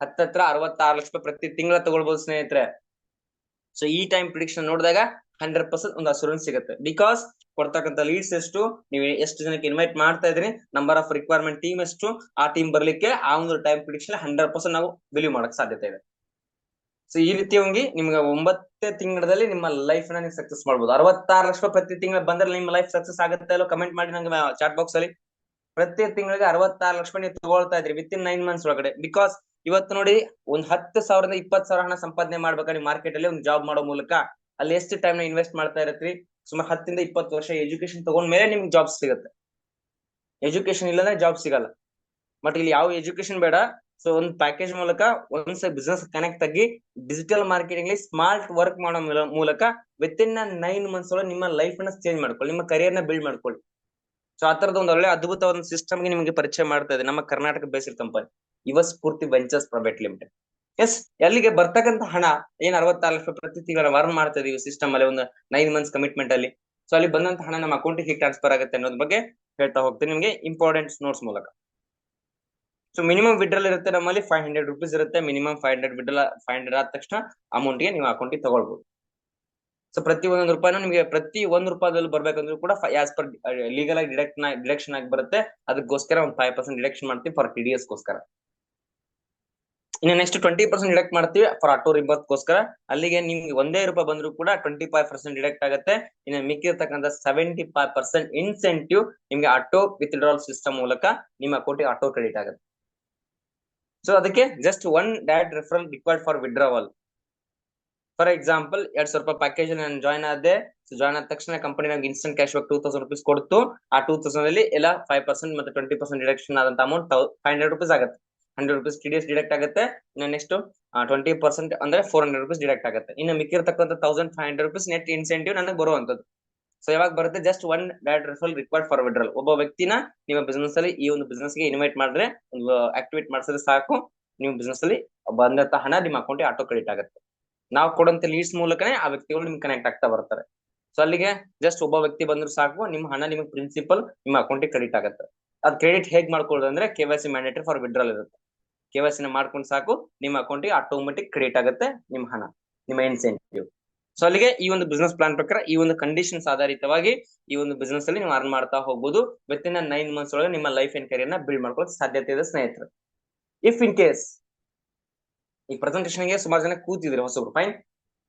ಹತ್ತತ್ರ ಅರವತ್ತಾರು ಲಕ್ಷ ರೂಪಾಯಿ ಪ್ರತಿ ತಿಂಗಳ ತಗೊಳ್ಬಹುದು ಸ್ನೇಹಿತರೆ. ಸೊ ಈ ಟೈಮ್ ಪ್ರಿಡಿಕ್ಷನ್ ನೋಡಿದಾಗ ಹಂಡ್ರೆಡ್ ಪರ್ಸೆಂಟ್ ಒಂದು ಅಸೂರೆನ್ಸ್ ಸಿಗುತ್ತೆ. ಬಿಕಾಸ್ ಕೊಡ್ತಕ್ಕಂಥ ಲೀಡ್ಸ್ ಎಷ್ಟು, ನೀವು ಎಷ್ಟು ಜನಕ್ಕೆ ಇನ್ವೈಟ್ ಮಾಡ್ತಾ ಇದ್ರಿ ನಂಬರ್ ಆಫ್ ರಿಕ್ವೈರ್ಮೆಂಟ್ ಟೀಮ್ ಎಷ್ಟು, ಆ ಟೀಮ್ ಬರ್ಲಿಕ್ಕೆ ಆ ಒಂದು ಟೈಮ್ ಪ್ರಿಡಿಕ್ಷನ್ ಹಂಡ್ರೆಡ್ ಪರ್ಸೆಂಟ್ ನಾವು ಬಿಲೀವ್ ಮಾಡಕ್ ಸಾಧ್ಯತೆ ಇದೆ. ಸೊ ಈ ರೀತಿ ಹೋಗಿ ನಿಮ್ಗೆ ಒಂಬತ್ತೇ ತಿಂಗಳಲ್ಲಿ ನಿಮ್ಮ ಲೈಫ್ನ ನೀವು ಸಕ್ಸಸ್ ಮಾಡ್ಬೋದು. ಅರವತ್ತಾರು ಲಕ್ಷ ಪ್ರತಿ ತಿಂಗಳ ಬಂದ್ರೆ ನಿಮ್ಮ ಲೈಫ್ ಸಕ್ಸಸ್ ಆಗುತ್ತೆ ಅಲ್ಲೋ ಕಮೆಂಟ್ ಮಾಡಿ ನಂಗೆ ಚಾಟ್ ಬಾಕ್ಸ್ ಅಲ್ಲಿ. ಪ್ರತಿ ತಿಂಗಳಿಗೆ ಅರವತ್ತಾರು ಲಕ್ಷ ನೀವು ತಗೊಳ್ತಾ ಇದ್ರಿ ವಿತ್ ಇನ್ ನೈನ್ ಮಂತ್ಸ್ ಒಳಗಡೆ. ಬಿಕಾಸ್ ಇವತ್ತು ನೋಡಿ ಒಂದ್ ಹತ್ತು ಸಾವಿರದ ಇಪ್ಪತ್ ಸಾವಿರ ಹಣ ಸಂಪಾದನೆ ಮಾಡ್ಬೇಕಾದ್ರೆ ಮಾರ್ಕೆಟ್ ಅಲ್ಲಿ ಒಂದು ಜಾಬ್ ಮಾಡೋ ಮೂಲಕ. ಅಲ್ಲಿ ಎಷ್ಟು ಟೈಮ್ನ ಇನ್ವೆಸ್ಟ್ ಮಾಡ್ತಾ ಇರತ್ರಿ? ಸುಮಾರು ಹತ್ತಿಂದ ಇಪ್ಪತ್ತು ವರ್ಷ ಎಜುಕೇಶನ್ ತಗೊಂಡ್ ಮೇಲೆ ನಿಮ್ಗೆ ಜಾಬ್ ಸಿಗುತ್ತೆ. ಎಜುಕೇಶನ್ ಇಲ್ಲಂದ್ರೆ ಜಾಬ್ ಸಿಗಲ್ಲ. ಬಟ್ ಇಲ್ಲಿ ಯಾವ ಎಜುಕೇಶನ್ ಬೇಡ. ಸೊ ಒಂದು ಪ್ಯಾಕೇಜ್ ಮೂಲಕ ಒಂದ್ಸ ಬಿಸ್ನೆಸ್ ಕನೆಕ್ಟ್ ಆಗಿ ಡಿಜಿಟಲ್ ಮಾರ್ಕೆಟಿಂಗ್ ಅಲ್ಲಿ ಸ್ಮಾರ್ಟ್ ವರ್ಕ್ ಮಾಡೋ ಮೂಲಕ ವಿತ್ ಇನ್ ನೈನ್ ಮಂತ್ಸ್ ಒಳಗೆ ನಿಮ್ಮ ಲೈಫ್ನ ಚೇಂಜ್ ಮಾಡ್ಕೊಳ್ಳಿ, ನಿಮ್ಮ ಕರಿಯರ್ನ ಬಿಲ್ಡ್ ಮಾಡ್ಕೊಳ್ಳಿ. ಸೊ ಆ ತರದ ಒಂದು ಒಳ್ಳೆ ಅದ್ಭುತವಾದ ಸಿಸ್ಟಮ್ಗೆ ನಿಮಗೆ ಪರಿಚಯ ಮಾಡ್ತಾ ಇದೆ. ನಮ್ಮ Karnataka based company Yuva Spoorthi ventures private limited S ಎಲ್ಲಿಗೆ ಬರ್ತಕ್ಕಂತ ಹಣ, ಏನ್ ಅರವತ್ತಾರು ಲಕ್ಷ ಪ್ರತಿ ತಿಂಗಳ ವರ್ನ್ ಮಾಡ್ತಾ ಇದೀವಿ ಸಿಸ್ಟಮ್ ಅಲ್ಲಿ ಒಂದು ನೈನ್ ಮಂತ್ಸ್ ಕಮಿಟ್ಮೆಂಟ್ ಅಲ್ಲಿ. ಸೊ ಅಲ್ಲಿ ಬಂದಂತ ಹಣ ನಮ್ಮ ಅಕೌಂಟ್ ಹೇಗೆ ಟ್ರಾನ್ಸ್ಫರ್ ಆಗುತ್ತೆ ಅನ್ನೋದ್ರ ಬಗ್ಗೆ ಹೇಳ್ತಾ ಹೋಗ್ತೀನಿ ನಿಮಗೆ ಇಂಪಾರ್ಟೆಂಟ್ ನೋಟ್ಸ್ ಮೂಲಕ. ಸೊ ಮಿನಿಮಮ್ ವಿಡ್ರಲ್ ಇರುತ್ತೆ ನಮ್ಮಲ್ಲಿ ಫೈವ್ ಹಂಡ್ರೆಡ್ ರುಪೀಸ್ ಇರುತ್ತೆ. Minimum five hundred withdrawal five hundred ಆದ ತಕ್ಷಣ ಅಮೌಂಟ್ಗೆ ನೀವು ಅಕೌಂಟಿಗೆ ತಗೊಳ್ಬಹುದು ಸೊ ಪ್ರತಿ ಒಂದೊಂದು ರೂಪಾಯಿನೂ ನಿಮಗೆ ಪ್ರತಿ ಒಂದ್ ರೂಪಾಯಿದಲ್ಲಿ ಬರ್ಬೇಕಂದ್ರೂ ಕೂಡ ಆಸ್ ಪರ್ ಲೀಗಲ್ ಆಗಿ ಡಿಡಕ್ಟ್ ಡಿಡಕ್ಷನ್ ಆಗಿ ಬರುತ್ತೆ. ಅದಕ್ಕೋಸ್ಕರ ಒಂದು ಫೈವ್ ಪರ್ಸೆಂಟ್ ಡಿಡಕ್ಷನ್ ಮಾಡ್ತೀವಿ ಫಾರ್ ಟಿ ಡಿ ಎಸ್ಗೋಸ್ಕರ ಇನ್ನು ನೆಕ್ಸ್ಟ್ ಟ್ವೆಂಟಿ ಪರ್ಸೆಂಟ್ ಡಿಡಕ್ಟ್ ಮಾಡ್ತೀವಿ ಫಾರ್ ಆಟೋ ಗೋಸ್ಕರ. ಅಲ್ಲಿಗೆ ನಿಮ್ಗೆ ಒಂದೇ ರೂಪಾಯಿ ಬಂದ್ರು ಕೂಡ ಟ್ವೆಂಟಿ ಫೈವ್ ಪರ್ಸೆಂಟ್ ಡಿಡಕ್ಟ್ ಆಗುತ್ತೆ. ಇನ್ನು ಮಿಕ್ಕಿರ್ತಕ್ಕಂಥ ಸೆವೆಂಟಿ ಫೈವ್ ಪರ್ಸೆಂಟ್ ಇನ್ಸೆಂಟಿವ್ ನಿಮ್ಗೆ ಆಟೋ ವಿತ್ಡ್ರಾಲ್ ಸಿಸ್ಟಮ್ ಮೂಲಕ ನಿಮ್ಮ ಅಕೌಂಟಿಗೆ ಆಟೋ ಕ್ರೆಡಿಟ್ ಆಗುತ್ತೆ. ಸೊ ಅದಕ್ಕೆ just one that referral required for withdrawal for example ಎರಡ್ ಸಾವಿರ ರೂಪಾಯಿ ಪ್ಯಾಕೇಜ್ ನಾನು ಜಾಯ್ನ್ ಆದೆ ಜಾಯ್ನ್ ಆದ ತಕ್ಷಣ ಕಂಪನಿ ನಮ್ಗೆ instant cash back two thousand rupees ಕೊಡ್ತು. ಆ ಟೂ ತೌಸಂಡ್ ಅಲ್ಲಿ ಎಲ್ಲ ಫೈವ್ ಪರ್ಸೆಂಟ್ ಮತ್ತೆ ಟ್ವೆಂಟಿ ಪರ್ಸೆಂಟ್ ಡಿಡಕ್ಷನ್ ಆದಂತ ಅಮೌಂಟ್ ಫೈವ್ ಹಂಡ್ರೆಡ್ ರುಪೀಸ್ ಆಗುತ್ತೆ. Hundred rupees T D S deduct ಆಗುತ್ತೆ. ನೆಕ್ಸ್ಟ್ ಟ್ವೆಂಟಿ ಪರ್ಸೆಂಟ್ ಅಂದ್ರೆ ಫೋರ್ ಹಂಡ್ರೆಡ್ ರುಪೀಸ್ ಡಿಡಕ್ಟ್ ಆಗುತ್ತೆ. ಇನ್ನು ಮಿಕ್ಕಿರ್ತಕ್ಕಂಥ thousand five hundred rupees net incentive ನನಗೆ ಬರುವಂತದ್ದು ಸೊ ಯಾವಾಗ ಬರುತ್ತೆ? Just one direct referral required for withdrawal ಒಬ್ಬ ವ್ಯಕ್ತಿನ ನಿಮ್ಮ ಬಿಸ್ನೆಸ್ ಅಲ್ಲಿ ಈ ಒಂದು ಬಿಸ್ನೆಸ್ಗೆ ಇನ್ವೈಟ್ ಮಾಡಿದ್ರೆ ಆಕ್ಟಿವೇಟ್ ಮಾಡಿಸಿದ್ರೆ ಸಾಕು. ನಿಮ್ಮ ಬಿಸ್ನೆಸ್ ಅಲ್ಲಿ ಬಂದಂತ ಹಣ ನಿಮ್ಮ ಅಕೌಂಟ್ ಆಟೋ ಕ್ರೆಡಿಟ್ ಆಗುತ್ತೆ. ನಾವು ಕೊಡುವಂತ ಲೀಡ್ಸ್ ಮೂಲಕನೇ ಆ ವ್ಯಕ್ತಿಗಳು ನಿಮ್ಗೆ ಕನೆಕ್ಟ್ ಆಗ್ತಾ ಬರ್ತಾರೆ. ಸೊ ಅಲ್ಲಿಗೆ ಜಸ್ಟ್ ಒಬ್ಬ ವ್ಯಕ್ತಿ ಬಂದ್ರು ಸಾಕು, ನಿಮ್ಮ ಹಣ ನಿಮಗೆ ಪ್ರಿನ್ಸಿಪಲ್ ನಿಮ್ಮ ಅಕೌಂಟಿಗೆ ಕ್ರೆಡಿಟ್ ಆಗುತ್ತೆ. ಅದ್ ಕ್ರೆಡಿಟ್ ಹೇಗ್ ಮಾಡ್ಕೊಳ್ಳೋದು ಅಂದ್ರೆ K Y C mandatory for withdrawal ಇರುತ್ತೆ ಕೆ ವೈ ನ ಮಾಡ್ಕೊಂಡು ಸಾಕು, ನಿಮ್ಮ ಅಕೌಂಟಿಗೆ ಆಟೋಮೆಟಿಕ್ ಕ್ರೆಡಿಟ್ ಆಗುತ್ತೆ ನಿಮ್ಮ ಹಣ, ನಿಮ್ಮ ಇನ್ಸೆಂಟಿವ್ ಸೊ ಅಲ್ಲಿಗೆ ಈ ಒಂದು ಬಿಸ್ನೆಸ್ ಪ್ಲಾನ್ ಪ್ರಕಾರ ಈ ಒಂದು ಕಂಡೀಷನ್ಸ್ ಆಧಾರಿತವಾಗಿ ಈ ಒಂದು ಬಿಸ್ನೆಸ್ ಅಲ್ಲಿ ನೀವು ಅರ್ನ್ ಮಾಡ್ತಾ ಹೋಗ್ಬೋದು. ವಿತ್ ಇನ್ ನೈನ್ ಮಂತ್ಸ್ ಒಳಗೆ ನಿಮ್ಮ ಲೈಫ್ ಅಂಡ್ ಕೆರಿಯರ್ನ ಬಿಲ್ಡ್ ಮಾಡ್ಕೊಳ್ಳೋಕೆ ಸಾಧ್ಯತೆ ಇದೆ ಸ್ನೇಹಿತರು. ಇಫ್ ಇನ್ ಕೇಸ್ ಈ ಪ್ರಥಮ ಗೆ ಸುಮಾರು ಜನ ಕೂತಿದ್ರು ಹೊಸಬ್ರು. ಫೈನ್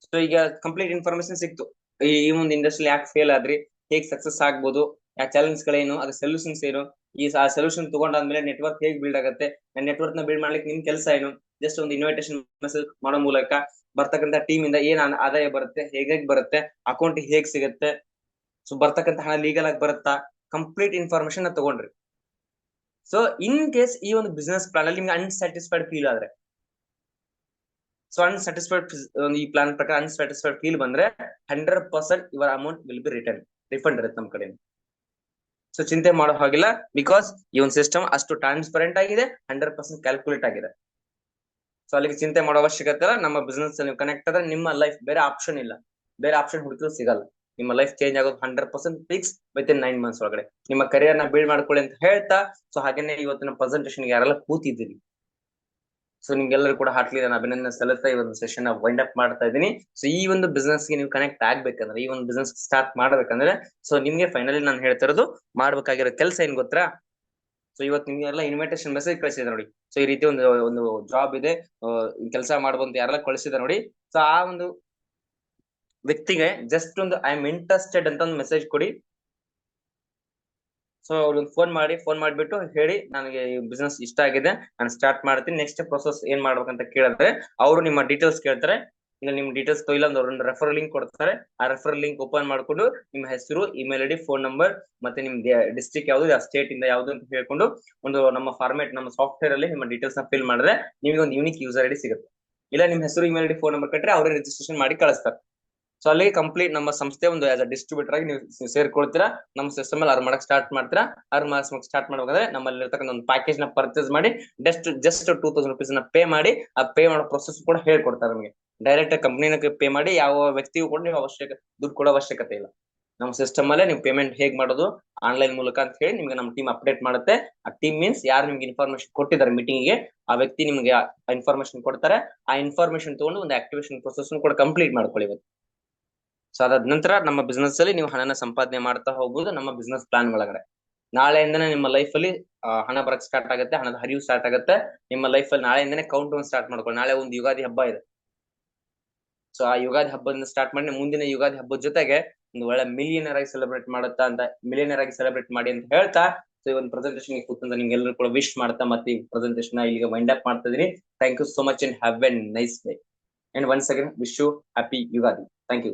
ಸೊ ಈಗ ಕಂಪ್ಲೀಟ್ ಇನ್ಫಾರ್ಮೇಶನ್ ಸಿಕ್ತು. ಈ ಒಂದು ಇಂಡಸ್ಟ್ರಿ ಯಾಕೆ ಫೇಲ್ ಆದ್ರಿ? ಹೇಗ್ ಸಕ್ಸಸ್ ಆಗ್ಬೋದು? ಆ ಚಾಲೆಂಜ್ ಗಳೇನು? ಅದ್ರ ಸೊಲ್ಯೂಷನ್ಸ್ ಏನು? ಈ ಸೊಲ್ಯೂಷನ್ ತಗೊಂಡಾದ್ಮೇಲೆ ನೆಟ್ವರ್ಕ್ ಹೇಗ್ ಬಿಲ್ಡ್ ಆಗುತ್ತೆ? ನೆಟ್ವರ್ಕ್ನ ಬಿಲ್ಡ್ ಮಾಡ್ಲಿಕ್ಕೆ ನಿಮ್ ಕೆಲಸ ಏನು? ಜಸ್ಟ್ ಒಂದು ಇನ್ವಿಟೇಷನ್ ಮೆಸೇಜ್ ಮಾಡೋ ಮೂಲಕ ಬರ್ತಕ್ಕಂತ ಟೀಮ್ ಇಂದ ಏನ್ ಆದಾಯ ಬರುತ್ತೆ? ಹೇಗೆ ಬರುತ್ತೆ? ಅಕೌಂಟ್ ಹೇಗ್ ಸಿಗುತ್ತೆ? ಸೊ ಬರ್ತಕ್ಕಂತ ಹಣ ಲೀಗಲ್ ಆಗಿ ಬರುತ್ತಾ? ಕಂಪ್ಲೀಟ್ ಇನ್ಫಾರ್ಮೇಶನ್ ತಗೊಂಡ್ರಿ. ಸೊ ಇನ್ ಕೇಸ್ ಈ ಒಂದು ಬಿಸ್ನೆಸ್ ಪ್ಲಾನ್ ಅಲ್ಲಿ ನಿಮ್ಗೆ ಅನ್ಸ್ಯಾಟಿಸ್ಫೈಡ್ ಫೀಲ್ ಆದ್ರೆ ಸೊ ಅನ್ಸ್ಯಾಟಿಸ್ಫೈಡ್ ಈ ಪ್ಲಾನ್ ಪ್ರಕಾರ ಅನ್ಸ್ಯಾಟಿಸ್ಫೈಡ್ ಫೀಲ್ ಬಂದ್ರೆ hundred percent ಇವರ್ amount will be return refund ಇರುತ್ತೆ ನಮ್ಮ ಕಡೆ ಸೊ ಚಿಂತೆ ಮಾಡೋ ಹಾಗಿಲ್ಲ ಬಿಕಾಸ್ ಈ ಒಂದು ಸಿಸ್ಟಮ್ ಅಷ್ಟು ಟ್ರಾನ್ಸ್ಪರೆಂಟ್ ಆಗಿದೆ ಹಂಡ್ರೆಡ್ ಪರ್ಸೆಂಟ್ ಕ್ಯಾಲ್ಕುಲೇಟ್ ಆಗಿದೆ. ಸೊ ಅಲ್ಲಿಗೆ ಚಿಂತೆ ಮಾಡೋ ಅವಶ್ಯಕತೆ ಇಲ್ಲ, ನಮ್ಮ ಬಿಸ್ನೆಸ್ ನೀವು ಕನೆಕ್ಟ್ ಆದ್ರೆ ನಿಮ್ಮ ಲೈಫ್ ಬೇರೆ ಆಪ್ಷನ್ ಇಲ್ಲ. ಬೇರೆ ಆಪ್ಷನ್ ಹುಡುಕಿದ್ರು ಸಿಗಲ್ಲ. ನಿಮ್ಮ ಲೈಫ್ ಚೇಂಜ್ ಆಗೋದು hundred percent fix within nine months ಒಳಗಡೆ. ನಿಮ್ಮ ಕರಿಯರ್ನ ಬಿಲ್ಡ್ ಮಾಡ್ಕೊಳ್ಳಿ ಅಂತ ಹೇಳ್ತಾ ಸೊ ಹಾಗೇನೆ ಇವತ್ತಿನ ಪ್ರೆಸೆಂಟೇಷನ್ ಯಾರೆಲ್ಲ ಕೂತಿದ್ದೀರಿ? ಸೊ ನಿಮ್ಗೆಲ್ಲರೂ ಕೂಡ ಹಾರ್ಟ್ಲಿ ನಾನು ಅಭಿನಂದನೆ ಸಲ್ಲಿಸ್ತಾ ಈ ಒಂದು ಸೆಷನ್ ವೈಂಡ್ ಅಪ್ ಮಾಡ್ತಾ ಇದ್ದೀನಿ. ಸೊ ಈ ಒಂದು ಬಿಸ್ನೆಸ್ಗೆ ನೀವು ಕನೆಕ್ಟ್ ಆಗ್ಬೇಕಂದ್ರೆ, ಈ ಒಂದು ಬಿಸ್ನೆಸ್ ಸ್ಟಾರ್ಟ್ ಮಾಡ್ಬೇಕಂದ್ರೆ ಸೊ ನಿಮ್ಗೆ ಫೈನಲಿ ನಾನು ಹೇಳ್ತಿರೋದು ಮಾಡ್ಬೇಕಾಗಿರೋ ಕೆಲಸ ಏನ್ ಗೊತ್ತಾ? ಸೊ ಇವತ್ತು ನಿಮ್ಗೆಲ್ಲ ಇನ್ವಿಟೇಷನ್ ಮೆಸೇಜ್ ಕಳಿಸಿದೆ ನೋಡಿ. ಸೊ ಈ ರೀತಿ ಒಂದು ಒಂದು ಜಾಬ್ ಇದೆ. ಕೆಲಸ ಮಾಡ್ಬಂತ ಯಾರೆಲ್ಲ ಕಳಿಸಿದೆ ನೋಡಿ. ಸೊ ಆ ಒಂದು ವ್ಯಕ್ತಿಗೆ ಜಸ್ಟ್ ಒಂದು ಐ ಆಮ್ ಇಂಟ್ರೆಸ್ಟೆಡ್ ಅಂತ ಒಂದು ಮೆಸೇಜ್ ಕೊಡಿ. ಸೊ ಅವ್ರಿಗೆ ಫೋನ್ ಮಾಡಿ ಫೋನ್ ಮಾಡ್ಬಿಟ್ಟು ಹೇಳಿ ನನಗೆ ಈ ಬಿಸ್ನೆಸ್ ಇಷ್ಟ ಆಗಿದೆ. ನಾನು ಸ್ಟಾರ್ಟ್ ಮಾಡ್ತೀನಿ. ನೆಕ್ಸ್ಟ್ ಪ್ರೊಸೆಸ್ ಏನ್ ಮಾಡ್ಬೇಕಂತ ಕೇಳಿದ್ರೆ, ಅವರು ನಿಮ್ಮ ಡೀಟೇಲ್ಸ್ ಕೇಳ್ತಾರೆ. ಇಲ್ಲ, ನಿಮ್ ಡೀಟೇಲ್ಸ್ ಇಲ್ಲ ಅವ್ರನ್ನ ರೆಫರ್ ಲಿಂಕ್ ಕೊಡ್ತಾರೆ. ಆ ರೆಫರ್ ಲಿಂಕ್ ಓಪನ್ ಮಾಡ್ಕೊಂಡು ನಿಮ್ಮ ಹೆಸರು ಇಮೇಲ್ ಐಡಿ ಫೋನ್ ನಂಬರ್ ಮತ್ತೆ ನಿಮ್ ಡಿಸ್ಟ್ರಿಕ್ಟ್ ಯಾವ್ದು ಸ್ಟೇಟ್ ಇಂದ ಯಾವ್ದು ಅಂತ ಹೇಳ್ಕೊಂಡು ಒಂದು ನಮ್ಮ ಫಾರ್ಮೇಟ್ ನಮ್ಮ ಸಾಫ್ಟ್ವೇರ್ ಅಲ್ಲಿ ನಿಮ್ಮ ಡೀಟೇಲ್ಸ್ನ ಫಿಲ್ ಮಾಡಿದ್ರೆ ನಿಮಗೆ ಒಂದು ಯೂನಿಕ್ ಯೂಸರ್ ಐಡಿ ಸಿಗುತ್ತೆ. ಇಲ್ಲ, ನಿಮ್ ಹೆಸರು ಇಮೇಲ್ ಐಡಿ ಫೋನ್ ನಂಬರ್ ಕೊಟ್ಟರೆ ಅವರೇ ರಿಜಿಸ್ಟ್ರೇಷನ್ ಮಾಡಿ ಕಳಿಸ್ತಾರೆ. ಸೊ ಅಲ್ಲಿ ಕಂಪ್ಲೀಟ್ ನಮ್ಮ ಸಂಸ್ಥೆ ಒಂದು ಆಸ್ ಅ ಡಿಸ್ಟ್ರಿಬ್ಯೂಟರ್ ಆಗಿ ನೀವು ಸೇರ್ಕೊಳ್ತೀರಾ. ನಮ್ಮ ಸಿಸ್ಟಮ್ ಅಲ್ಲಿ ಅರ್ನ್ ಮಾಡಕ್ ಸ್ಟಾರ್ಟ್ ಮಾಡ್ತೀರಾ. ಅರ್ನ್ ಮಾಡಕ್ ಸ್ಟಾರ್ಟ್ ಮಾಡ್ಬೇಕಂದ್ರೆ ನಮ್ಮಲ್ಲಿ ಇರ್ತಕ್ಕಂಥ ಒಂದು ಪ್ಯಾಕೇಜ್ನ ಪರ್ಚೇಸ್ ಮಾಡಿ ಜಸ್ಟ್ ಜಸ್ಟ್ ಟೂ ತೌಸಂಡ್ ರುಪೀಸ್ನ ಪೇ ಮಾಡಿ, ಆ ಪೇ ಮಾಡೋ ಪ್ರೊಸೆಸ್ ಕೂಡ ಹೇಳ್ಕೊಡ್ತಾರೆ ನಮಗೆ. ಡೈರೆಕ್ಟ್ ಕಂಪ್ನಿನ ಪೇ ಮಾಡಿ, ಯಾವ ವ್ಯಕ್ತಿಗೂ ಕೂಡ ನೀವು ಅವಶ್ಯಕ, ದುಡ್ಡು ಕೊಡೋ ಅವಶ್ಯಕತೆ ಇಲ್ಲ. ನಮ್ಮ ಸಿಸ್ಟಮ್ ಅಲ್ಲೇ ನೀವು ಪೇಮೆಂಟ್ ಹೇಗ್ ಮಾಡೋದು ಆನ್ಲೈನ್ ಮೂಲಕ ಅಂತ ಹೇಳಿ ನಿಮ್ಗೆ ನಮ್ಮ ಟೀಮ್ ಅಪ್ಡೇಟ್ ಮಾಡುತ್ತೆ. ಆ ಟೀಮ್ ಮೀನ್ಸ್ ಯಾರು ನಿಮ್ಗೆ ಇನ್ಫಾರ್ಮೇಶನ್ ಕೊಟ್ಟಿದ್ದಾರೆ ಮೀಟಿಂಗ್ಗೆ, ಆ ವ್ಯಕ್ತಿ ನಿಮ್ಗೆ ಇನ್ಫಾರ್ಮೇಶನ್ ಕೊಡ್ತಾರೆ. ಆ ಇನ್ಫಾರ್ಮೇಶನ್ ತಗೊಂಡು ಒಂದು ಆಕ್ಟಿವೇಶನ್ ಪ್ರೊಸೆಸ್ ಕೂಡ ಕಂಪ್ಲೀಟ್ ಮಾಡ್ಕೊಳ್ಳಿ ಇವತ್ತು. ಸೊ ಅದಾದ ನಂತರ ನಮ್ಮ ಬಿಸ್ನೆಸ್ ಅಲ್ಲಿ ನೀವು ಹಣನ ಸಂಪಾದನೆ ಮಾಡ್ತಾ ಹೋಗುವುದು ನಮ್ಮ ಬಿಸ್ನೆಸ್ ಪ್ಲಾನ್ ಒಳಗಡೆ. ನಾಳೆಯಿಂದನೇ ನಿಮ್ಮ ಲೈಫ್ ಅಲ್ಲಿ ಹಣ ಬರಕ್ ಸ್ಟಾರ್ಟ್ ಆಗುತ್ತೆ, ಹಣದ ಹರಿವು ಸ್ಟಾರ್ಟ್ ಆಗುತ್ತೆ. ನಿಮ್ಮ ಲೈಫ್ ಅಲ್ಲಿ ನಾಳೆಯಿಂದನೇ ಕೌಂಟ್ ಡೌನ್ ಸ್ಟಾರ್ಟ್ ಮಾಡ್ಕೊಳ್ಳಿ. ನಾಳೆ ಒಂದು ಯುಗಾದಿ ಹಬ್ಬ ಇದೆ. ಸೊ ಆ ಯುಗಾದಿ ಹಬ್ಬದಿಂದ ಸ್ಟಾರ್ಟ್ ಮಾಡಿ, ಮುಂದಿನ ಯುಗಾದಿ ಹಬ್ಬದ ಜೊತೆಗೆ ಒಂದು ಒಳ್ಳೆ ಮಿಲಿಯನರ್ ಆಗಿ ಸೆಲೆಬ್ರೇಟ್ ಮಾಡುತ್ತಾ ಅಂತ ಮಿಲಿಯನರ್ ಆಗಿ ಸೆಲೆಬ್ರೇಟ್ ಮಾಡಿ ಅಂತ ಹೇಳ್ತಾ ಸೊ ಈ ಒಂದು ಪ್ರೆಸೆಂಟೇಷನ್ ಕೂತಂತ ನಿಮ್ಗೆಲ್ಲರೂ ಕೂಡ ವಿಶ್ ಮಾಡ್ತಾ ಮತ್ತೆ ಈ ಪ್ರೆಸೆಂಟೇಷನ್ ಇಲ್ಲಿಗೆ ವೈಂಡ್ ಅಪ್ ಮಾಡ್ತಾ ಇದೀನಿ thank you so much and have an nice day and once again wish you happy Ugadi. Thank you